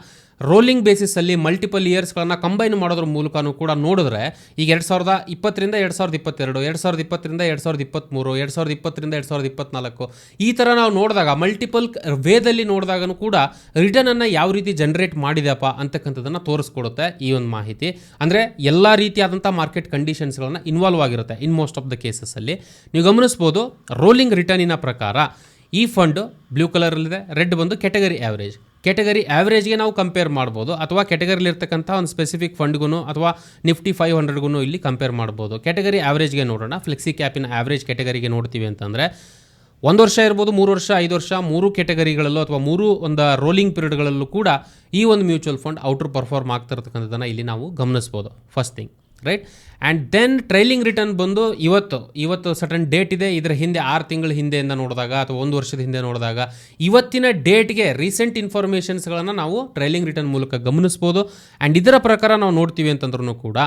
[SPEAKER 1] ರೋಲಿಂಗ್ ಬೇಸಿಸಲ್ಲಿ ಮಲ್ಟಿಪಲ್ ಇಯರ್ಸ್ಗಳನ್ನು ಕಂಬೈನ್ ಮಾಡೋದ್ರ ಮೂಲಕನೂ ಕೂಡ ನೋಡಿದ್ರೆ, ಈಗ ಎರಡು ಸಾವಿರದ ಇಪ್ಪತ್ತರಿಂದ ಎರಡು ಸಾವಿರದ ಇಪ್ಪತ್ತೆರಡು, ಎರಡು ಸಾವಿರದ ಇಪ್ಪತ್ತರಿಂದ ಎರಡು ಸಾವಿರದ ಇಪ್ಪತ್ತ್ಮೂರು, ಎರಡು ಸಾವಿರದ ಇಪ್ಪತ್ತರಿಂದ ಎರಡು ಸಾವಿರದ ಇಪ್ಪತ್ನಾಲ್ಕು, ಈ ಥರ ನಾವು ನೋಡಿದಾಗ ಮಲ್ಟಿಪಲ್ ವೇದಲ್ಲಿ ನೋಡಿದಾಗನೂ ಕೂಡ ರಿಟರ್ನನ್ನು ಯಾವ ರೀತಿ ಜನರೇಟ್ ಮಾಡಿದೆಯಪ್ಪ ಅಂತಕ್ಕಂಥದ್ದನ್ನು ತೋರಿಸ್ಕೊಡುತ್ತೆ ಈ ಒಂದು ಮಾಹಿತಿ. ಅಂದರೆ ಎಲ್ಲ ರೀತಿಯಾದಂಥ ಮಾರ್ಕೆಟ್ ಕಂಡೀಷನ್ಸ್ಗಳನ್ನು ಇನ್ವಾಲ್ವ್ ಆಗಿರುತ್ತೆ ಇನ್ ಮೋಸ್ಟ್ ಆಫ್ ದ ಕೇಸಸ್ಸಲ್ಲಿ ನೀವು ಗಮನಿಸ್ಬೋದು ರೋಲಿಂಗ್ ರಿಟರ್ನಿನ ಪ್ರಕಾರ, ಈ ಫಂಡ್ ಬ್ಲೂ ಕಲರಲ್ಲಿದೆ ರೆಡ್ ಬಂದು ಕೆಟಗರಿ ಆ್ಯಾವ್ರೇಜ್ ಕೆಟಗರಿ ಆ್ಯಾವ್ರೇಜ್ಗೆ ನಾವು ಕಂಪೇರ್ ಮಾಡ್ಬೋದು ಅಥವಾ ಕೆಟಗರಿಲಿರ್ತಕ್ಕಂಥ ಒಂದು ಸ್ಪೆಸಿಫಿಕ್ ಫಂಡ್ಗೂ ಅಥವಾ ನಿಫ್ಟಿ ಫೈವ್ ಹಂಡ್ರೆಡ್ಗೂ ಇಲ್ಲಿ ಕಂಪೇರ್ ಮಾಡ್ಬೋದು. ಕೆಟಗರಿ ಆ್ಯಾವ್ರೇಜ್ಗೆ ನೋಡೋಣ. ಫ್ಲೆಕ್ಸಿ ಕ್ಯಾಪಿನ ಆ್ಯಾವ್ರೇಜ್ ಕೆಟಗರಿಗೆ ನೋಡ್ತೀವಿ ಅಂತಂದರೆ ಒಂದು ವರ್ಷ ಇರ್ಬೋದು, ಮೂರು ವರ್ಷ, ಐದು ವರ್ಷ, ಮೂರು ಕೆಟಗರಿಗಳಲ್ಲೂ ಅಥವಾ ಮೂರು ಒಂದು ರೋಲಿಂಗ್ ಪೀರಿಯಡ್ಗಳಲ್ಲೂ ಕೂಡ ಈ ಒಂದು ಮ್ಯೂಚುವಲ್ ಫಂಡ್ ಔಟ್ರ್ ಪರ್ಫಾರ್ಮ್ ಆಗ್ತಿರ್ತಕ್ಕಂಥದ್ದನ್ನು ಇಲ್ಲಿ ನಾವು ಗಮನಿಸ್ಬೋದು. First thing right and then trailing return ಬಂದು ಇವತ್ತು ಇವತ್ತು ಸಟನ್ ಡೇಟ್ ಇದೆ. ಇದರ ಹಿಂದೆ ಆರು ತಿಂಗಳ ಹಿಂದೆಯಿಂದ ನೋಡಿದಾಗ ಅಥವಾ ಒಂದು ವರ್ಷದ ಹಿಂದೆ ನೋಡಿದಾಗ ಇವತ್ತಿನ ಡೇಟ್ಗೆ ರೀಸೆಂಟ್ ಇನ್ಫಾರ್ಮೇಷನ್ಸ್ಗಳನ್ನು ನಾವು ಟ್ರೈಲಿಂಗ್ ರಿಟರ್ನ್ ಮೂಲಕ ಗಮನಿಸ್ಬೋದು. ಆ್ಯಂಡ್ ಇದರ ಪ್ರಕಾರ ನಾವು ನೋಡ್ತೀವಿ ಅಂತಂದ್ರೂ ಕೂಡ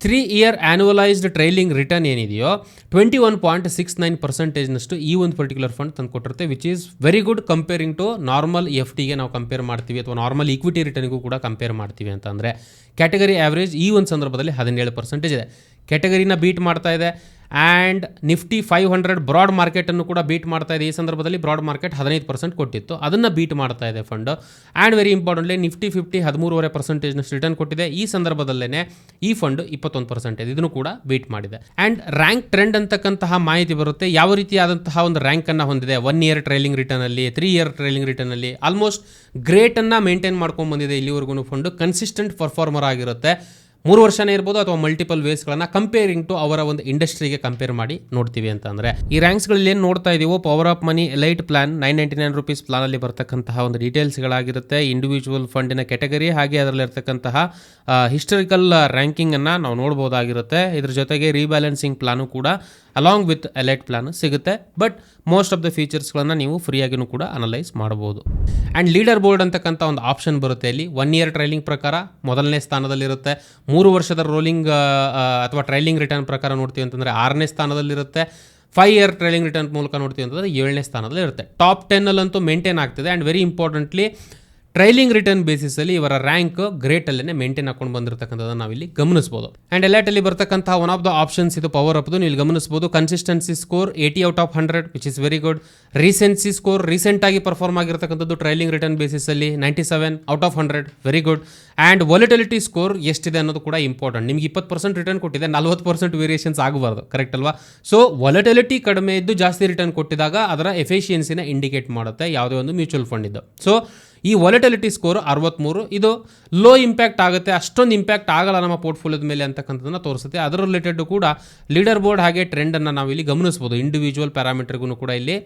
[SPEAKER 1] three year annualised trailing return ಏನಿದೆಯೋ twenty one point six nine ಪರ್ಸೆಂಟೇಜ್ನಷ್ಟು ಈ ಒಂದು ಪರ್ಟಿಕ್ಯುಲರ್ ಫಂಡ್ ತಂದು ಕೊಟ್ಟಿರುತ್ತೆ which is very good comparing to normal F ಟಿಗೆ ನಾವು ಕಂಪೇರ್ ಮಾಡ್ತೀವಿ, ಅಥವಾ ನಾರ್ಮಲ್ ಈಕ್ವಿಟಿ ರಿಟರ್ನಿಗೂ ಕೂಡ ಕಂಪೇರ್ ಮಾಡ್ತೀವಿ ಅಂತಂದರೆ ಕ್ಯಾಟಗರಿ ಆ್ಯಾವ್ರೇಜ್ ಈ ಒಂದು ಸಂದರ್ಭದಲ್ಲಿ ಹದಿನೇಳು ಪರ್ಸೆಂಟೇಜ್ ಇದೆ. ಕ್ಯಾಟಗರಿನ ಬೀಟ್ ಮಾಡ್ತಾ ಇದೆ. And Nifty five hundred broad ಮಾರ್ಕೆಟನ್ನು ಕೂಡ ಬೀಟ್ ಮಾಡ್ತಾ ಇದೆ. ಈ ಸಂದರ್ಭದಲ್ಲಿ ಬ್ರಾಡ್ ಮಾರ್ಕೆಟ್ ಹದಿನೈದು ಪರ್ಸೆಂಟ್ ಕೊಟ್ಟಿತ್ತು. ಅದನ್ನು ಬೀಟ್ ಮಾಡ್ತಾ ಇದೆ fund and very importantly Nifty fifty ಹದಿಮೂರುವರೆ ಪರ್ಸೆಂಟೇಜ್ನಷ್ಟು ರಿಟರ್ನ್ ಕೊಟ್ಟಿದೆ. ಈ ಸಂದರ್ಭದಲ್ಲೇ ಈ ಫಂಡ್ ಇಪ್ಪತ್ತೊಂದು ಪರ್ಸೆಂಟೇಜ್ ಇದನ್ನು ಕೂಡ ಬೀಟ್ ಮಾಡಿದೆ. ಆ್ಯಂಡ್ ರ್ಯಾಂಕ್ ಟ್ರೆಂಡ್ ಅಂತಕ್ಕಂತಹ ಮಾಹಿತಿ ಬರುತ್ತೆ. ಯಾವ ರೀತಿಯಾದಂತಹ ಒಂದು ರ್ಯಾಂಕನ್ನು ಹೊಂದಿದೆ? ಒನ್ ಇಯರ್ ಟ್ರೈಲಿಂಗ್ ರಿಟರ್ನಲ್ಲಿ ತ್ರೀ ಇಯರ್ ಟ್ರೈಲಿಂಗ್ ರಿಟರ್ನಲ್ಲಿ ಆಲ್ಮೋಸ್ಟ್ ಗ್ರೇಟನ್ನು ಮೇಂಟೈನ್ ಮಾಡ್ಕೊಂಡು ಬಂದಿದೆ ಇಲ್ಲಿವರೆಗೂ ಫಂಡು ಕನ್ಸಿಸ್ಟೆಂಟ್ ಪರ್ಫಾರ್ಮರ್ ಆಗಿರುತ್ತೆ. ಮೂರು ವರ್ಷನೇ ಇರ್ಬೋದು ಅಥವಾ ಮಲ್ಟಿಪಲ್ ವೇಸ್ಗಳನ್ನ ಕಂಪೇರಿಂಗ್ ಟು ಅವರ ಒಂದು ಇಂಡಸ್ಟ್ರಿಗೆ ಕಂಪೇರ್ ಮಾಡಿ ನೋಡ್ತೀವಿ ಅಂತಂದ್ರೆ. ಈ ರ್ಯಾಂಕ್ಸ್ಗಳಲ್ಲಿ ಏನು ನೋಡ್ತಾ ಇದೀವೋ power of money light plan nine ninety nine rupees ಪ್ಲಾನಲ್ಲಿ ಬರ್ತಕ್ಕಂತಹ ಒಂದು ಡೀಟೇಲ್ಸ್ಗಳಾಗಿರುತ್ತೆ ಇಂಡಿವಿಜುವಲ್ ಫಂಡಿನ ಕೆಟಗರಿ ಹಾಗೆ ಅದರಲ್ಲಿರ್ತಕ್ಕಂತಹ ಹಿಸ್ಟರಿಕಲ್ ರ್ಯಾಂಕಿಂಗನ್ನು ನಾವು ನೋಡ್ಬೋದಾಗಿರುತ್ತೆ. ಇದ್ರ ಜೊತೆಗೆ ರೀಬ್ಯಾಲೆನ್ಸಿಂಗ್ ಪ್ಲಾನು ಕೂಡ ಅಲಾಂಗ್ ವಿತ್ ಎಲೈಟ್ ಪ್ಲಾನ್ ಸಿಗುತ್ತೆ. ಬಟ್ ಮೋಸ್ಟ್ ಆಫ್ ದ ಫೀಚರ್ಸ್ಗಳನ್ನು ನೀವು ಫ್ರೀಯಾಗಿನೂ ಕೂಡ ಅನಲೈಸ್ ಮಾಡ್ಬೋದು ಆ್ಯಂಡ್ ಲೀಡರ್ ಬೋರ್ಡ್ ಅಂತಕ್ಕಂಥ ಒಂದು ಆಪ್ಷನ್ ಬರುತ್ತೆ ಇಲ್ಲಿ. ಒನ್ ಇಯರ್ ಟ್ರೈಲಿಂಗ್ ಪ್ರಕಾರ ಮೊದಲನೇ ಸ್ಥಾನದಲ್ಲಿರುತ್ತೆ. ಮೂರು ವರ್ಷದ ರೋಲಿಂಗ್ ಅಥವಾ ಟ್ರೈಲಿಂಗ್ ರಿಟರ್ನ್ ಪ್ರಕಾರ ನೋಡ್ತೀವಿ ಅಂತಂದರೆ ಆರನೇ ಸ್ಥಾನದಲ್ಲಿರುತ್ತೆ. ಫೈವ್ ಇಯರ್ ಟ್ರೈಲಿಂಗ್ ರಿಟರ್ನ್ ಮೂಲಕ ನೋಡ್ತೀವಿ ಅಂತಂದರೆ ಏಳನೇ ಸ್ಥಾನದಲ್ಲಿ ಇರುತ್ತೆ ಟಾಪ್ ಟೆನ್ನಲ್ಲಂತೂ ಮೇಂಟೈನ್ ಆಗ್ತಿದೆ. And very importantly trailing return ಬೇಸಿಸಲ್ಲಿ ಇವರ ರ್ಯಾಂಕ್ ಗ್ರೇಟಲ್ಲೇ ಮೇಂಟೈನ್ ಹಾಕೊಂಡು ಬಂದಿರತಕ್ಕಂಥದ್ದನ್ನು ನಾವಿಲ್ಲಿ ಗಮನಿಸಬಹುದು ಆ್ಯಂಡ್ ಎಲೈಟಲ್ಲಿ ಬರ್ತಕ್ಕಂಥ ಒನ್ ಆಫ್ ದ ಆಪ್ಷನ್ಸ್ ಇದು ಪವರ್ ಅಪ್ದು ನೀವು ಇಲ್ಲಿ ಗಮನಿಸಬಹುದು consistency score eighty out of hundred which is very good recency score recent ಆಗಿ ಪರ್ಫಾರ್ಮ್ ಆಗಿರತಕ್ಕಂಥದ್ದು trailing return ಬೇಸಿಸಲ್ಲಿ ninety seven out of hundred very good and volatility score ಎಷ್ಟಿದೆ ಅನ್ನೋದು ಕೂಡ ಇಂಪಾರ್ಟೆಂಟ್ ನಿಮ್ಗೆ ಇಪ್ಪತ್ತು ಪರ್ಸೆಂಟ್ ರಿಟರ್ನ್ ಕೊಟ್ಟಿದೆ, ನಲ್ವತ್ತು ಪರ್ಸೆಂಟ್ ವೇರಿಯೇಷನ್ಸ್ ಆಗಬಾರ್ದು ಕರೆಕ್ಟ್ ಅಲ್ವಾ? ಸೊ ವಾಲಿಟಿಲಿಟಿ ಕಡಿಮೆ ಇದ್ದು ಜಾಸ್ತಿ ರಿಟರ್ನ್ ಕೊಟ್ಟಿದಾಗ ಅದರ ಎಫಿಷಿಯನ್ಸಿನ ಇಂಡಿಕೇಟ್ ಮಾಡುತ್ತೆ, ಯಾವುದೇ ಒಂದು ಮ್ಯೂಚುವಲ್ ಫಂಡ್ ಇದ್ದು. ಸೊ ಈ ವಾಲಿಟಿಲಿಟಿ ಸ್ಕೋರ್ ಅರವತ್ತ್ಮೂರು ಇದು ಲೋ ಇಂಪ್ಯಾಕ್ಟ್ ಆಗುತ್ತೆ. ಅಷ್ಟೊಂದು ಇಂಪ್ಯಾಕ್ಟ್ ಆಗಲ್ಲ ನಮ್ಮ ಪೋರ್ಟ್ಫೋಲಿಯೋದ ಮೇಲೆ ಅಂತಕ್ಕಂಥದ್ದನ್ನು ತೋರಿಸುತ್ತೆ. ಅದರ ರಿಲೇಟೆಡ್ ಕೂಡ ಲೀಡರ್ ಬೋರ್ಡ್ ಹಾಗೆ ಟ್ರೆಂಡನ್ನು ನಾವು ಇಲ್ಲಿ ಗಮನಿಸ್ಬೋದು. ಇಂಡಿವಿಜುವಲ್ ಪ್ಯಾರಾಮೀಟರ್ಗೂ ಕೂಡ ಇಲ್ಲಿ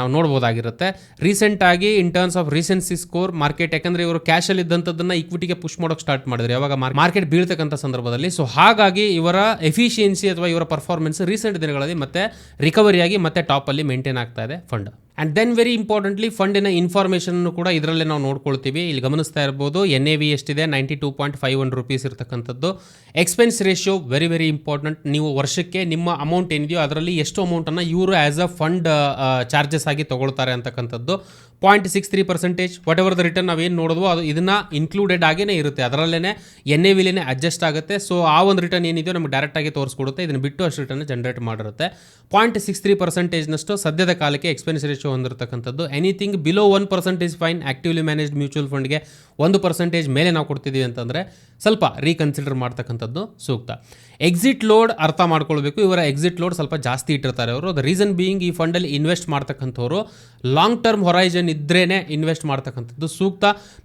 [SPEAKER 1] ನಾವು ನೋಡ್ಬೋದಾಗಿರುತ್ತೆ. ರೀಸೆಂಟಾಗಿ in terms of recency score market ಯಾಕಂದರೆ ಇವರು ಕ್ಯಾಶಲ್ಲಿ ಇದ್ದಂಥದ್ದನ್ನು ಇಕ್ವಿಟಿಗೆ ಪುಷ್ ಮಾಡೋಕ್ಕೆ ಸ್ಟಾರ್ಟ್ ಮಾಡಿದ್ರು. ಯಾವಾಗ ಮಾರ್ಕೆಟ್ ಬೀಳ್ತಕ್ಕಂಥ ಸಂದರ್ಭದಲ್ಲಿ. ಸೊ ಹಾಗಾಗಿ ಇವರ ಎಫಿಷಿಯನ್ಸಿ ಅಥವಾ ಇವರ ಪರ್ಫಾರ್ಮೆನ್ಸ್ ರೀಸೆಂಟ್ ದಿನಗಳಲ್ಲಿ ಮತ್ತೆ ರಿಕವರಿಯಾಗಿ ಮತ್ತೆ ಟಾಪಲ್ಲಿ ಮೇಂಟೈನ್ ಆಗ್ತಾ ಇದೆ fund and then very importantly ಫಂಡಿನ ಇನ್ಫಾರ್ಮೇಷನ್ನು ಕೂಡ ಇದರಲ್ಲೇ ನಾವು ನೋಡ್ಕೊಳ್ತೀವಿ. ಇಲ್ಲಿ ಗಮನಿಸ್ತಾ ಇರ್ಬೋದು ಎನ್ ಎ ವಿ ಎಷ್ಟಿದೆ? Ninety two point five one rupees ಇರ್ತಕ್ಕಂಥದ್ದು. Expense ratio very very important ನೀವು ವರ್ಷಕ್ಕೆ ನಿಮ್ಮ ಅಮೌಂಟ್ ಏನಿದೆಯೋ ಅದರಲ್ಲಿ ಎಷ್ಟು ಅಮೌಂಟನ್ನು ಇವರು ಆ್ಯಸ್ ಅ ಫಂಡ್ ಚಾರ್ಜಸ್ ಆಗಿ ತೊಗೊಳ್ತಾರೆ ಅಂತಕ್ಕಂಥದ್ದು. Point six three percentage whatever the return ನಾವೇನು ನೋಡಿದ್ವೋ ಅದು ಇದನ್ನು ಇನ್ಕ್ಲೂಡೆಡ್ ಆಗೇ ಇರುತ್ತೆ. ಅದರಲ್ಲೇ ಎನ್ ಎ ವಿಲೇನೆ ಅಡ್ಜಸ್ಟ್ ಆಗುತ್ತೆ. ಸೊ ಆ ಒಂದು ರಿಟರ್ನ್ ಏನಿದೆಯೋ ನಮಗೆ ಡೈರೆಕ್ಟಾಗಿ ತೋರಿಸ್ಕೊಡುತ್ತೆ. ಇದನ್ನು ಬಿಟ್ಟು ಅಷ್ಟು ರಿಟರ್ನ್ ಜನರೇಟ್ ಮಾಡಿರುತ್ತೆ. ಪಾಯಿಂಟ್ ಸಿಕ್ಸ್ ತ್ರೀ ಪರ್ಸೆಂಟೇಜ್ನಷ್ಟು ಸದ್ಯದ ಕಾಲಕ್ಕೆ expense ratio ಹೊಂದಿರತಕ್ಕಂಥದ್ದು anything below one percentage fine actively managed mutual ಫಂಡ್ಗೆ ಒಂದು ಪರ್ಸೆಂಟೇಜ್ ಮೇಲೆ ನಾವು ಕೊಡ್ತಿದ್ದೀವಿ ಅಂತಂದರೆ ಸ್ವಲ್ಪ ರೀಕನ್ಸಿಡರ್ ಮಾಡ್ತಕ್ಕಂಥದ್ದು ಸೂಕ್ತ. ಎಕ್ಸಿಟ್ ಲೋಡ್ ಅರ್ಥ ಮಾಡ್ಕೊಳ್ಬೇಕು. ಇವರ ಎಕ್ಸಿಟ್ ಲೋಡ್ ಸ್ವಲ್ಪ ಜಾಸ್ತಿ ಇಟ್ಟಿರ್ತಾರೆ ಅವರು. ದ ರೀಸನ್ ಬೀಯಿಂಗ್ ಈ ಫಂಡಲ್ಲಿ ಇನ್ವೆಸ್ಟ್ ಮಾಡ್ತಕ್ಕಂಥವ್ರು ಲಾಂಗ್ ಟರ್ಮ್ ಹೊರೈಜನ್ ಇದ್ರೇ ಇನ್ವೆಸ್ಟ್ ಮಾಡ್ತಕ್ಕಂಥದ್ದು ಸೂಕ್ತ.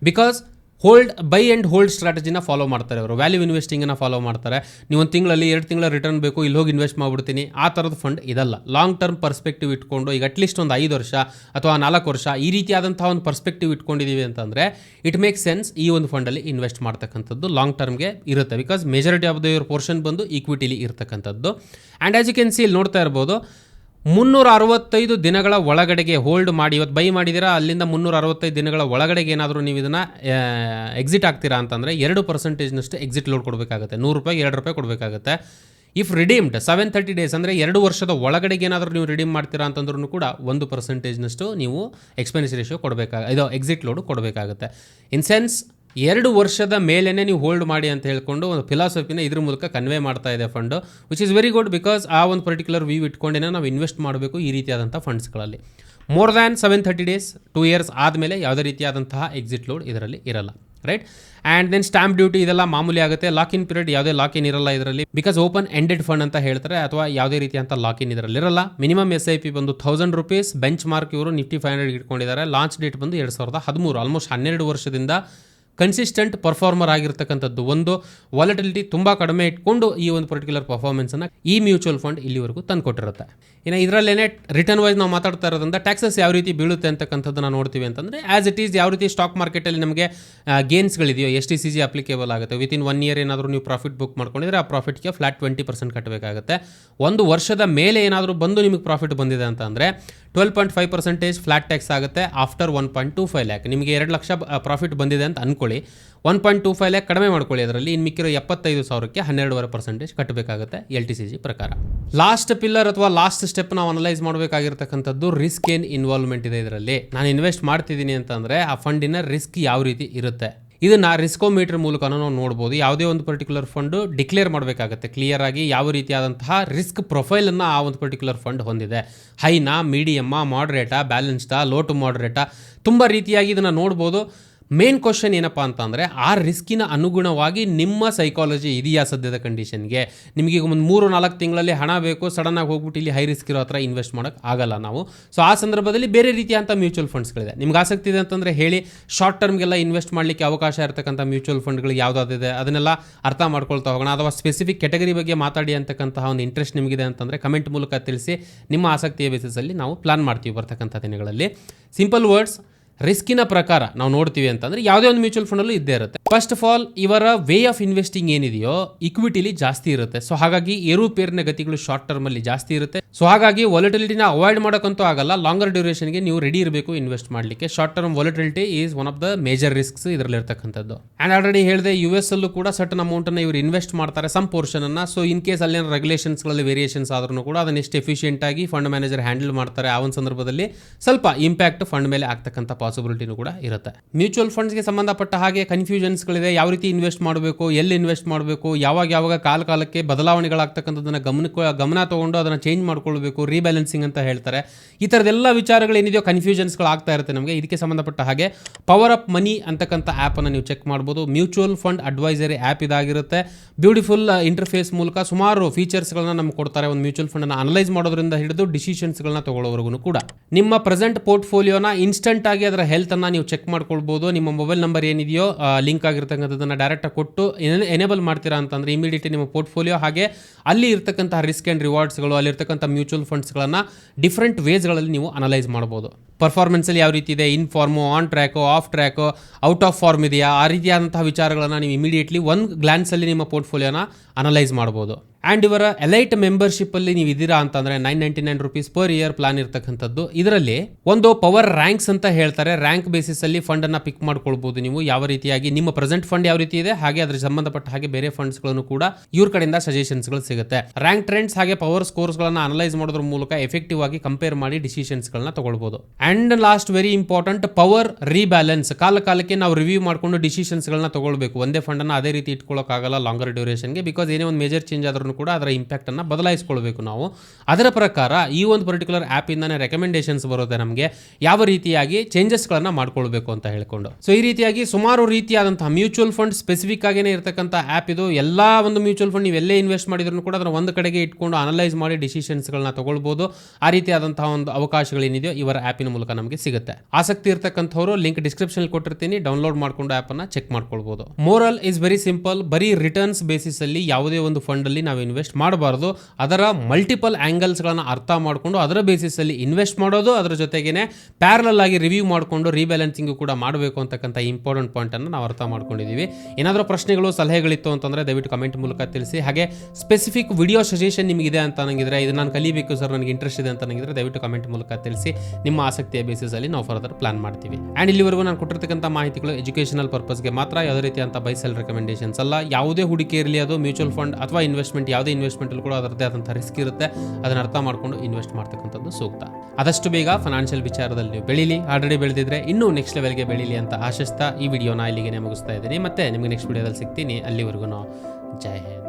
[SPEAKER 1] Because hold buy and hold ಸ್ಟ್ರಾಟಜಿನ follow ಮಾಡ್ತಾರೆ ಅವರು. ವ್ಯಾಲ್ಯೂ ಇನ್ವೆಸ್ಟಿಂಗನ್ನು ಫಾಲೋ ಮಾಡ್ತಾರೆ. ನೀವು ಒಂದು ತಿಂಗಳಲ್ಲಿ ಎರಡು ತಿಂಗಳ ರಿಟರ್ನ್ ಬೇಕು, ಇಲ್ಲಿ ಹೋಗಿ ಇನ್ವೆಸ್ಟ್ ಮಾಡಿಬಿಡ್ತೀನಿ. ಆ ಥರದ ಫಂಡ್ ಇದಲ್ಲ. ಲಾಂಗ್ ಟರ್ಮ್ ಪರ್ಸ್ಪೆಕ್ಟಿವ್ ಇಟ್ಕೊಂಡು ಈಗ ಅಟ್ಲೀಸ್ಟ್ ಒಂದು ಐದು ವರ್ಷ ಅಥವಾ ನಾಲ್ಕು ವರ್ಷ ಈ ರೀತಿಯಾದಂಥ ಒಂದು ಪರ್ಸ್ಪೆಕ್ಟಿವ್ ಇಟ್ಕೊಂಡಿದ್ದೀವಿ ಅಂತಂದರೆ ಇಟ್ ಮೇಕ್ ಸೆನ್ಸ್ ಈ ಒಂದು ಫಂಡಲ್ಲಿ ಇನ್ವೆಸ್ಟ್ ಮಾಡ್ತಕ್ಕಂಥದ್ದು ಲಾಂಗ್ ಟರ್ಮ್ಗೆ ಇರುತ್ತೆ. ಬಿಕಾಸ್ ಮೆಜಾರಿಟಿ ಆಫ್ ದ ಇವ್ರ ಪೋರ್ಷನ್ ಬಂದು ಈಕ್ವಿಟಿಲಿ ಇರ್ತಕ್ಕಂಥದ್ದು. And as you can see ಇಲ್ಲಿ ನೋಡ್ತಾ ಇರ್ಬೋದು ಮುನ್ನೂರ ಅರವತ್ತೈದು ದಿನಗಳ ಒಳಗಡೆಗೆ ಹೋಲ್ಡ್ ಮಾಡಿ. ಇವತ್ತು ಬೈ ಮಾಡಿದ್ದೀರಾ? ಅಲ್ಲಿಂದ ಮುನ್ನೂರ ಅರವತ್ತೈದು ದಿನಗಳ ಒಳಗಡೆಗೆ ಏನಾದರೂ ನೀವು ಇದನ್ನು ಎಕ್ಸಿಟ್ ಆಗ್ತೀರಾ ಅಂತಂದರೆ ಎರಡು ಪರ್ಸೆಂಟೇಜ್ನಷ್ಟು ಎಕ್ಸಿಟ್ ಲೋಡ್ ಕೊಡಬೇಕಾಗುತ್ತೆ. ನೂರು ರೂಪಾಯಿ ಎರಡು ರೂಪಾಯಿ ಕೊಡಬೇಕಾಗುತ್ತೆ. If redeemed seven thirty days ಅಂದರೆ ಎರಡು ವರ್ಷದ ಒಳಗಡೆಗೆ ಏನಾದರೂ ನೀವು ರಿಡೀಮ್ ಮಾಡ್ತೀರಾ ಅಂತಂದ್ರೂ ಕೂಡ ಒಂದು ಪರ್ಸೆಂಟೇಜ್ನಷ್ಟು ನೀವು ಎಕ್ಸ್ಪೆನ್ಸ್ ರೇಷಿಯೋ ಕೊಡಬೇಕಾಗ ಇದು ಎಕ್ಸಿಟ್ ಲೋಡು ಕೊಡಬೇಕಾಗುತ್ತೆ. ಇನ್ ಸೆನ್ಸ್ ಎರಡು ವರ್ಷದ ಮೇಲೇ ನೀವು ಹೋಲ್ಡ್ ಮಾಡಿ ಅಂತ ಹೇಳ್ಕೊಂಡು ಒಂದು ಫಿಲಾಸಫಿನ ಇದ್ರ ಮೂಲಕ ಕನ್ವೆ ಮಾಡ್ತಾ ಇದೆ fund which is very good because ಆ ಒಂದು ಪರ್ಟಿಕ್ಯುಲರ್ ವ್ಯೂ ಇಟ್ಕೊಂಡೇನೆ ನಾವು ಇನ್ವೆಸ್ಟ್ ಮಾಡಬೇಕು ಈ ರೀತಿಯಾದಂಥ ಫಂಡ್ಸ್ಗಳಲ್ಲಿ more than seven thirty days two years ಆದಮೇಲೆ ಯಾವುದೇ ರೀತಿಯಾದಂತಹ ಎಕ್ಸಿಟ್ ಲೋಡ್ ಇದರಲ್ಲಿ ಇರಲ್ಲ right and then stamp duty ಇದೆಲ್ಲ ಮಾಮೂಲಿ ಆಗುತ್ತೆ. ಲಾಕ್ ಇನ್ ಪೀರಿಯಡ್ ಯಾವುದೇ ಲಾಕ್ ಇನ್ ಇರಲ್ಲ ಇದರಲ್ಲಿ. ಬಿಕಾಸ್ ಓಪನ್ ಎಂಡೆಡ್ ಫಂಡ್ ಅಂತ ಹೇಳ್ತಾರೆ, ಅಥವಾ ಯಾವುದೇ ರೀತಿಯಂಥ ಲಾಕ್ ಇನ್ ಇದರಲ್ಲಿ ಇರಲ್ಲ. ಮಿನಿಮಮ್ ಎಸ್ ಐ ಪಿ ಬಂದು ಥೌಸಂಡ್ ರುಪೀಸ್ ಬೆಂಚ್ ಮಾರ್ಕ್ ಇವರು ನಿಫ್ಟಿ ಫೈವ್ ಹಂಡ್ರೆಡ್ ಇಟ್ಕೊಂಡಿದ್ದಾರೆ. ಲಾಂಚ್ ಡೇಟ್ ಬಂದು ಎರಡು ಸಾವಿರದ ಹದಿಮೂರು ಆಲ್ಮೋಸ್ಟ್ ಹನ್ನೆರಡು ವರ್ಷದಿಂದ ಕನ್ಸಿಸ್ಟೆಂಟ್ ಪರ್ಫಾರ್ಮರ್ ಆಗಿರ್ತಕ್ಕಂಥದ್ದು. ಒಂದು ವಾಲಟಿಲಿಟಿ ತುಂಬ ಕಡಿಮೆ ಇಟ್ಕೊಂಡು ಈ ಒಂದು ಪರ್ಟಿಕ್ಯುಲರ್ ಪರ್ಫಾರ್ಮೆನ್ಸನ್ನು ಈ ಮ್ಯೂಚುವಲ್ ಫಂಡ್ ಇಲ್ಲಿವರೆಗೂ ತಂದುಕೊಟ್ಟಿರುತ್ತೆ ಇನ್ನು ಇದರಲ್ಲೇನೆ ರಿಟರ್ನ್ ವೈಸ್ ನಾವು ಮಾತಾಡ್ತಾ ಇರೋದ್ರಿಂದ ಟ್ಯಾಕ್ಸಸ್ ಯಾವ ರೀತಿ ಬೀಳುತ್ತೆ ಅಂತಕ್ಕಂಥದ್ದನ್ನು ನೋಡ್ತೀವಿ ಅಂತಂದರೆ ಆ್ಯಸ್ ಇಟ್ ಈಸ್ ಯಾವ ರೀತಿ ಸ್ಟಾಕ್ ಮಾರ್ಕೆಟಲ್ಲಿ ನಮಗೆ ಗೇನ್ಸ್ಗಳಿದೆಯೋ S T C G applicable ಆಗುತ್ತೆ. ವಿತಿನ್ ಒನ್ ಇಯರ್ ಏನಾದರೂ ನೀವು ಪ್ರಾಫಿಟ್ ಬುಕ್ ಮಾಡ್ಕೊಂಡಿದ್ರೆ ಆ ಪ್ರಾಫಿಟ್ಗೆ ಫ್ಲಾಟ್ ಟ್ವೆಂಟಿ ಪರ್ಸೆಂಟ್ ಕಟ್ಟಬೇಕಾಗುತ್ತೆ ಒಂದು ವರ್ಷದ ಮೇಲೆ ಏನಾದರೂ ಬಂದು ನಿಮಗೆ ಪ್ರಾಫಿಟ್ ಬಂದಿದೆ ಅಂತ ಅಂದರೆ twelve point five percentage flat tax ಆಗುತ್ತೆ after one point two five lakh ನಿಮಗೆ ಎರಡು ಲಕ್ಷ ಪ್ರಾಫಿಟ್ ಬಂದಿದೆ ಅಂತ ಅನ್ಕೊಳ್ಳಿ. One point two five lakh ಕಡಿಮೆ ಮಾಡ್ಕೊಳ್ಳಿ ಅದರಲ್ಲಿ. ಇನ್ನು ಮಿಕ್ಕಿರೋ ಎಪ್ಪತ್ತೈದು ಸಾವಿರಕ್ಕೆ ಹನ್ನೆರಡುವರೆ ಪರ್ಸೆಂಟೇಜ್ ಕಟ್ಟಬೇಕಾಗುತ್ತೆ ಎಲ್ ಟಿ ಸಿ ಜಿ ಪ್ರಕಾರ. ಲಾಸ್ಟ್ ಪಿಲ್ಲರ್ ಅಥವಾ ಲಾಸ್ಟ್ ಸ್ಟೆಪ್ ನಾವು ಅನಲೈಸ್ ಮಾಡಬೇಕಾಗಿರ್ತಕ್ಕಂಥದ್ದು ರಿಸ್ಕ್ ಏನು ಇನ್ವಾಲ್ವ್ಮೆಂಟ್ ಇದೆ ಇದರಲ್ಲಿ. ನಾನು ಇನ್ವೆಸ್ಟ್ ಮಾಡ್ತಿದ್ದೀನಿ ಅಂತಂದರೆ ಆ ಫಂಡಿನ ರಿಸ್ಕ್ ಯಾವ ರೀತಿ ಇರುತ್ತೆ? ಇದನ್ನ ರಿಸ್ಕೋಮೀಟರ್ ಮೂಲಕ ನಾವು ನೋಡ್ಬೋದು. ಯಾವುದೇ ಒಂದು ಪರ್ಟಿಕ್ಯುಲರ್ ಫಂಡು ಡಿಕ್ಲೇರ್ ಮಾಡಬೇಕಾಗುತ್ತೆ. ಕ್ಲಿಯರ್ ಆಗಿ ಯಾವ ರೀತಿಯಾದಂತಹ ರಿಸ್ಕ್ ಪ್ರೊಫೈಲನ್ನು ಆ ಒಂದು ಪರ್ಟಿಕ್ಯುಲರ್ ಫಂಡ್ ಹೊಂದಿದೆ. ಹೈನಾ ಮೀಡಿಯಮ್ಮ ಮಾಡ್ರೇಟಾ ಬ್ಯಾಲೆನ್ಸ್ಡಾ ಲೋ ಟು ಮಾಡ್ರೇಟಾ ತುಂಬ ರೀತಿಯಾಗಿ ಇದನ್ನು ನೋಡ್ಬೋದು. ಮೇನ್ ಕ್ವಶನ್ ಏನಪ್ಪ ಅಂತಂದರೆ, ಆ ರಿಸ್ಕಿನ ಅನುಗುಣವಾಗಿ ನಿಮ್ಮ ಸೈಕಾಲಜಿ ಇದೆಯಾ ಸದ್ಯದ ಕಂಡೀಷನ್ಗೆ ನಿಮಗೆ ಒಂದು ಮೂರು, ನಾಲ್ಕು ತಿಂಗಳಲ್ಲಿ ಹಣ ಬೇಕು ಸಡನ್ನಾಗಿ ಹೋಗ್ಬಿಟ್ಟು ಇಲ್ಲಿ ಹೈ ರಿಸ್ಕ್ ಇರೋ ಹತ್ರ ಇನ್ವೆಸ್ಟ್ ಮಾಡೋಕ್ಕೆ ಆಗಲ್ಲ ನಾವು. ಸೊ ಆ ಸಂದರ್ಭದಲ್ಲಿ ಬೇರೆ ರೀತಿಯಂಥ ಮ್ಯೂಚುವಲ್ ಫಂಡ್ಸ್ಗಳಿದೆ ನಿಮ್ಗೆ ಆಸಕ್ತಿ ಇದೆ ಅಂತಂದರೆ ಹೇಳಿ ಶಾರ್ಟ್ ಟರ್ಮ್ಗೆಲ್ಲ ಇನ್ವೆಸ್ಟ್ ಮಾಡಲಿಕ್ಕೆ ಅವಕಾಶ ಇರತಕ್ಕಂಥ ಮ್ಯೂಚುವಲ್ ಫಂಡ್ಗಳು ಯಾವುದಾದಿದೆ ಅದನ್ನೆಲ್ಲ ಅರ್ಥ ಮಾಡ್ಕೊಳ್ತಾ ಹೋಗೋಣ. ಅಥವಾ ಸ್ಪೆಸಿಫಿಕ್ ಕೆಟಗರಿ ಬಗ್ಗೆ ಮಾತಾಡಿ ಅಂತಕ್ಕಂತಹ ಒಂದು ಇಂಟ್ರೆಸ್ಟ್ ನಿಮಗಿದೆ ಅಂತಂದರೆ ಕಮೆಂಟ್ ಮೂಲಕ ತಿಳಿಸಿ, ನಿಮ್ಮ ಆಸಕ್ತಿಯ ಬೇಸಿಸಲ್ಲಿ ನಾವು ಪ್ಲಾನ್ ಮಾಡ್ತೀವಿ ಬರ್ತಕ್ಕಂಥ ದಿನಗಳಲ್ಲಿ. ಸಿಂಪಲ್ ವರ್ಡ್ಸ್ ರಿಸ್ಕಿನ ಪ್ರಕಾರ ನಾವು ನೋಡ್ತೀವಿ ಅಂತಂದ್ರೆ ಯಾವುದೇ ಒಂದು ಮ್ಯೂಚುವಲ್ ಫಂಡಲ್ಲೂ ಇದ್ದೇ ಇರುತ್ತೆ. ಫಸ್ಟ್ ಆಫ್ ಆಲ್ ಇವರ ವೇ ಆಫ್ ಇನ್ವೆಸ್ಟಿಂಗ್ ಏನಿದೆಯೋ ಇಕ್ವಿಟಿಲಿ ಜಾಸ್ತಿ ಇರುತ್ತೆ. ಸೊ ಹಾಗಾಗಿ ಏರುಪೇರಿನ ಗತಿಗಳು ಶಾರ್ಟ್ ಟರ್ಮ್ ಅಲ್ಲಿ ಜಾಸ್ತಿ ಇರುತ್ತೆ. ಸೊ ಹಾಗಾಗಿ ವಾಲಿಟಿಲಿಟಿನ ಅವಾಯ್ಡ್ ಮಾಡೋಕ್ಕಂತೂ ಆಗಲ್ಲ. ಲಾಂಗರ್ ಡ್ಯೂರೇಷನ್ಗೆ ನೀವು ರೆಡಿ ಇರಬೇಕು ಇನ್ವೆಸ್ಟ್ ಮಾಡಲಿಕ್ಕೆ. Short term volatility is one of the major risks ಇದರಲ್ಲಿ ಇರ್ತಕ್ಕಂಥದ್ದು. ಆ್ಯಂಡ್ ಆಲ್ರೆಡಿ ಹೇಳಿದೆ ಯು ಎಸ್ ಅಲ್ಲೂ ಕೂಡ ಸಟನ್ ಅಮೌಂಟನ್ನು ಇವರು ಇನ್ವೆಸ್ಟ್ ಮಾಡ್ತಾರೆ ಸಮ್ ಪೋರ್ಷನನ್ನು ಸೊ ಇನ್ ಕೇಸ್ ಅಲ್ಲಿನ ರೆಗ್ಯುಲೇಷನ್ಸ್ಗಳಲ್ಲಿ ವೇರಿಯೇಷನ್ಸ್ ಆದ್ರೂ ಕೂಡ ಅದನ್ನ ಎಷ್ಟು ಎಫಿಷಿಯೆಂಟ್ ಆಗಿ ಫಂಡ್ ಮ್ಯಾನೇಜರ್ ಹ್ಯಾಂಡಲ್ ಮಾಡ್ತಾರೆ. ಆ ಒಂದು ಸಂದರ್ಭದಲ್ಲಿ ಸ್ವಲ್ಪ ಇಂಪ್ಯಾಕ್ಟ್ ಫಂಡ್ ಮೇಲೆ ಆಗ್ತಕ್ಕಂಥ ಪಾಸಿಬಿಲಿಟಿನೂ ಕೂಡ ಇರುತ್ತೆ. ಮ್ಯೂಚುವಲ್ ಫಂಡ್ಸ್ಗೆ ಸಂಬಂಧಪಟ್ಟ ಹಾಗೆ ಕನ್ಫ್ಯೂಷನ್ಸ್ಗಳಿವೆ ಯಾವ ರೀತಿ ಇನ್ವೆಸ್ಟ್ ಮಾಡಬೇಕು, ಎಲ್ಲಿ ಇನ್ವೆಸ್ಟ್ ಮಾಡಬೇಕು, ಯಾವಾಗ ಯಾವಾಗ ಕಾಲ ಕಾಲಕ್ಕೆ ಬದಲಾವಣೆಗಳಾಗ್ತಕ್ಕಂಥದ್ದನ್ನು ಗಮನ ಗಮನ ತಗೊಂಡು ಅದನ್ನು ಚೇಂಜ್ ಮಾಡ್ಕೊಳ್ಬೇಕು ರೀಬ್ಯಾಲೆನ್ಸಿಂಗ್ ಅಂತ ಹೇಳ್ತಾರೆ. ಈ ಥರದ್ದೆಲ್ಲ ವಿಚಾರಗಳು ಏನಿದೆಯೋ ಕನ್ಫ್ಯೂಷನ್ಸ್ಗಳು ಆಗ್ತಾ ಇರುತ್ತೆ ನಮಗೆ. ಇದಕ್ಕೆ ಸಂಬಂಧಪಟ್ಟ ಹಾಗೆ ಪವರ್ ಅಪ್ ಮನಿ ಅಂತಕ್ಕಂಥ ಆ್ಯಪನ್ನು ನೀವು ಚೆಕ್ ಮಾಡ್ಬೋದು. ಮ್ಯೂಚುವಲ್ ಫಂಡ್ ಅಡ್ವೈಸರಿ ಆ್ಯಪ್ ಇದಾಗಿರುತ್ತೆ. ಬ್ಯೂಟಿಫುಲ್ ಇಂಟರ್ಫೇಸ್ ಮೂಲಕ ಸುಮಾರು ಫೀಚರ್ಸ್ಗಳನ್ನ ನಮ್ಗೆ ಕೊಡ್ತಾರೆ. ಒಂದು ಮ್ಯೂಚುವಲ್ ಫಂಡನ್ನು ಅನಲೈಸ್ ಮಾಡೋದ್ರಿಂದ ಹಿಡಿದು ಡಿಸಿಷನ್ಸ್ಗಳನ್ನ ತಗೊಳ್ಳೋವರೆಗೂ ಕೂಡ. ನಿಮ್ಮ ಪ್ರೆಸೆಂಟ್ ಪೋರ್ಟ್ಫೋಲಿಯೋನ ಇನ್ಸ್ಟೆಂಟ್ ಆಗಿ ಅದರ ಹೆಲ್ತ್ ಹೆಲ್ತನ್ನು ನೀವು ಚೆಕ್ ಮಾಡ್ಕೊಳ್ಬೋದು. ನಿಮ್ಮ ಮೊಬೈಲ್ ನಂಬರ್ ಏನಿದೆಯೋ ಲಿಂಕ್ ಆಗಿರ್ತಕ್ಕಂಥದ್ದನ್ನು ಡೈರೆಕ್ಟಾಗಿ ಕೊಟ್ಟು ಎನೇಬಲ್ ಮಾಡ್ತೀರಾ ಅಂತಂದ್ರೆ ಇಮಿಡಿಯೇಟ್ಲಿ ನಿಮ್ಮ ಪೋರ್ಟ್ಫೋಲಿಯೋ ಹಾಗೆ ಅಲ್ಲಿ ಇರ್ತಕ್ಕಂಥ ರಿಸ್ಕ್ ಆ್ಯಂಡ್ ರಿವಾರ್ಡ್ಸ್ಗಳು ಅಲ್ಲಿರ್ತಕ್ಕಂಥ ಮ್ಯೂಚುವಲ್ ಫಂಡ್ಸ್ಗಳನ್ನು ಡಿಫ್ರೆಂಟ್ ವೇಸ್ಗಳಲ್ಲಿ ನೀವು ಅನಲೈಸ್ ಮಾಡ್ಬೋದು. ಪರ್ಫಾರ್ಮೆನ್ಸಲ್ಲಿ ಯಾವ ರೀತಿ ಇದೆ in form on track off track out of form ಇದೆಯಾ, ಆ ರೀತಿಯಾದಂತಹ ವಿಚಾರಗಳನ್ನು ನೀವು ಇಮಿಡಿಯೇಟ್ಲಿ ಒಂದು ಗ್ಲ್ಯಾನ್ಸಲ್ಲಿ ನಿಮ್ಮ ಪೋರ್ಟ್ಫೋಲಿಯೋನ ಅನಲೈಸ್ ಮಾಡ್ಬೋದು. ಆ್ಯಂಡ್ ಇವರ ಎಲೈಟ್ ಮೆಂಬರ್ಶಿಪ್ಪಲ್ಲಿ ನೀವು ಇದ್ದೀರಾ ಅಂತಂದರೆ nine ninety nine rupees per year plan ಇರ್ತಕ್ಕಂಥದ್ದು. ಇದರಲ್ಲಿ ಒಂದು ಪವರ್ ರ್ಯಾಂಕ್ಸ್ ಅಂತ ಹೇಳ್ತಾರೆ. ರ್ಯಾಂಕ್ ಬೇಸಿಸಲ್ಲಿ ಫಂಡನ್ನು ಪಿಕ್ ಮಾಡ್ಕೊಳ್ಬೋದು ನೀವು. ಯಾವ ರೀತಿಯಾಗಿ, ನಿಮ್ಮ ಪ್ರೆಸೆಂಟ್ ಫಂಡ್ ಯಾವ ರೀತಿ ಇದೆ, ಹಾಗೆ ಅದ್ರ ಸಂಬಂಧಪಟ್ಟ ಹಾಗೆ ಬೇರೆ ಫಂಡ್ಸ್ಗಳನ್ನು ಕೂಡ ಇವ್ರ ಕಡೆಯಿಂದ ಸಜೆಷನ್ಸ್ಗಳು ಸಿಗುತ್ತೆ. ರ್ಯಾಂಕ್ ಟ್ರೆಂಡ್ಸ್ ಹಾಗೆ ಪವರ್ ಸ್ಕೋರ್ಸ್ಗಳನ್ನು ಅನಲೈಸ್ ಮಾಡೋದ್ರ ಮೂಲಕ ಎಫೆಕ್ಟಿವ್ ಆಗಿ ಕಂಪೇರ್ ಮಾಡಿ ಡಿಸಿಷನ್ಸ್ಗಳನ್ನ ತಗೊಳ್ಬೋದು. And last very important power rebalance ಕಾಲ ಕಾಲಕ್ಕೆ ನಾವು ರಿವ್ಯೂ ಮಾಡಿಕೊಂಡು ಡಿಸಿಷನ್ಸ್ಗಳನ್ನ ತೊಗೊಳ್ಬೇಕು. ಒಂದೇ ಫಂಡನ್ನು ಅದೇ ರೀತಿ ಇಟ್ಕೊಳ್ಳೋಕ್ಕಾಗಲ್ಲ ಲಾಂಗರ್ ಡ್ಯೂರೇಷನ್ಗೆ ಬಿಕಾಸ್ ಏನೇ ಒಂದು ಮೇಜರ್ ಚೇಂಜ್ ಆದ್ರೂ ಕೂಡ ಅದರ ಇಂಪ್ಯಾಕ್ಟನ್ನು ಬದಲಾಯಿಸ್ಕೊಳ್ಬೇಕು ನಾವು. ಅದರ ಪ್ರಕಾರ ಈ ಒಂದು ಪರ್ಟಿಕ್ಯುಲರ್ ಆ್ಯಪಿಂದನೇ ರೆಕಮೆಂಡೇಷನ್ಸ್ ಬರುತ್ತೆ ನಮಗೆ. ಯಾವ ರೀತಿಯಾಗಿ ಚೇಂಜಸ್ಗಳನ್ನು ಮಾಡ್ಕೊಳ್ಬೇಕು ಅಂತ ಹೇಳ್ಕೊಂಡು. ಸೊ ಈ ರೀತಿಯಾಗಿ ಸುಮಾರು ರೀತಿಯಾದಂತಹ ಮ್ಯೂಚುವಲ್ ಫಂಡ್ ಸ್ಪೆಸಿಫಿಕ್ ಆಗೇನೆ ಇರತಕ್ಕಂಥ ಆ್ಯಪ್ ಇದು, ಎಲ್ಲ ಒಂದು ಮ್ಯೂಚುವಲ್ ಫಂಡ್ ನೀವು ಎಲ್ಲೇ ಇನ್ವೆಸ್ಟ್ ಮಾಡಿದ್ರು ಕೂಡ ಅದನ್ನು ಒಂದು ಕಡೆಗೆ ಇಟ್ಕೊಂಡು ಅನಲೈಸ್ ಮಾಡಿ ಡಿಸಿಷನ್ಸ್ಗಳನ್ನ ತಗೊಳ್ಬೋದು. ಆ ರೀತಿಯಾದಂತಹ ಒಂದು ಅವಕಾಶಗಳೇನಿದೆಯೋ ಇವರ ಆ್ಯಪಿನ ಮೂಲಕ ನಮಗೆ ಸಿಗುತ್ತೆ. ಆಸಕ್ತಿ ಇರ್ತಕ್ಕಂಥವ್ರು ಲಿಂಕ್ ಡಿಸ್ಕ್ರಿಪ್ಷನ್ ಕೊಟ್ಟಿರ್ತೀನಿ. ಡೌನ್ಲೋಡ್ ಮಾಡ್ಕೊಂಡು ಆ್ಯಪನ್ನು ಚೆಕ್ ಮಾಡ್ಕೊಳ್ಬಹುದು ಮೋರಲ್ ಇಸ್ ವೆರಿ ಸಿಂಪಲ್. ಬರೀ ರಿಟರ್ನ್ಸ್ ಬೇಸಿಸ್ ಅಲ್ಲಿ ಯಾವುದೇ ಒಂದು ಫಂಡ್ ಅಲ್ಲಿ ನಾವು ಇನ್ವೆಸ್ಟ್ ಮಾಡಬಾರದು. ಅದರ ಮಲ್ಟಿಪಲ್ ಆಂಗಲ್ಸ್ ಆ್ಯಂಗಲ್ಸ್ಗಳನ್ನು ಅರ್ಥ ಮಾಡಿಕೊಂಡು ಅದರ ಬೇಸಿಸ್ ಅಲ್ಲಿ ಇನ್ವೆಸ್ಟ್ ಮಾಡೋದು, ಅದರ ಜೊತೆಗೇನೆ ಪ್ಯಾರಲಲ್ ಆಗಿ ರಿವ್ಯೂ ಮಾಡಿಕೊಂಡು ರೀಬ್ಯಾಲೆನ್ಸಿಂಗ್ ಕೂಡ ಮಾಡಬೇಕು ಅಂತಕ್ಕಂಥ ಇಂಪಾರ್ಟೆಂಟ್ ಪಾಯಿಂಟ್ ಅನ್ನು ನಾವು ಅರ್ಥ ಮಾಡ್ಕೊಂಡಿದ್ದೀವಿ. ಏನಾದರೂ ಪ್ರಶ್ನೆಗಳು, ಸಲಹೆಗಳಿತ್ತು ಅಂತಂದ್ರೆ ದಯವಿಟ್ಟು ಕಮೆಂಟ್ ಮೂಲಕ ತಿಳಿಸಿ. ಹಾಗೆ ಸ್ಪೆಸಿಫಿಕ್ ವಿಡಿಯೋ ಸಜೆಷನ್ ನಿಮಗಿದೆ ಅಂತ ಅನ್ನಂಗಿದ್ರೆ, ಇದು ನಾನು ಕಲಿಬೇಕು ಸರ್, ನನಗೆ ಇಂಟ್ರೆಸ್ಟ್ ಇದೆ ಅಂತ ನನಗಿದ್ರೆ ದಯವಿಟ್ಟು ಕಮೆಂಟ್ ಮೂಲಕ ತಿಳಿಸಿ. ನಿಮ್ಮ ಆಸಕ್ತಿಯ ಬೇಸಿಸಲ್ಲಿ ನಾವು ಫರ್ದರ್ ಪ್ಲಾನ್ ಮಾಡ್ತೀವಿ. ಆ್ಯಂಡ್ ಇಲ್ಲಿವರೆಗೂ ನಾನು ಕೊಟ್ಟಿರ್ತಕ್ಕಂಥ ಮಾಹಿತಿಗಳು ಎಜುಕೇಷನಲ್ ಪರ್ಪಸ್ಗೆ ಮಾತ್ರ ಯಾವುದೇ ರೀತಿಯಂಥ ಬೈಸೆಲ್ ರೆಕಮೆಂಡೇಷನ್ಸ್ ಅಲ್ಲ. ಯಾವುದೇ ಹೂಡಿಕೆ ಇರಲಿ ಅದು ಮ್ಯೂಚುವಲ್ ಫಂಡ್ ಅಥವಾ ಇನ್ವೆಸ್ಟ್ಮೆಂಟ್ ಯಾವುದೇ ಇನ್ವೆಸ್ಟ್ಮೆಂಟಲ್ಲಿ ಕೂಡ ಅದರದ್ದೇ ಆದಂಥ ರಿಸ್ಕ್ ಇರುತ್ತೆ. ಅದನ್ನು ಅರ್ಥ ಮಾಡಿಕೊಂಡು ಇನ್ವೆಸ್ಟ್ ಮಾಡ್ತಕ್ಕಂಥದ್ದು ಸೂಕ್ತ. ಆದಷ್ಟು ಬೇಗ ಫೈನಾನ್ಷಿಯಲ್ ವಿಚಾರದಲ್ಲಿ ನೀವು ಬೆಳೀಲಿ. ಆಲ್ರೆಡಿ ಬೆಳೆದಿದ್ರೆ ಇನ್ನೂ ನೆಕ್ಸ್ಟ್ ಲೆವೆಲ್ಗೆ ಬೆಳೀಲಿ ಅಂತ ಆಶಿಸ್ತಾ ಈ ವಿಡಿಯೋನ ಇಲ್ಲಿಗೆ ಮುಗಿಸ್ತಾ ಇದ್ದೀನಿ. ಮತ್ತೆ ನಿಮಗೆ ನೆಕ್ಸ್ಟ್ ವಿಡಿಯೋದಲ್ಲಿ ಸಿಗ್ತೀನಿ. ಅಲ್ಲಿವರೆಗೂ ಜೈ ಹಿಂದ್.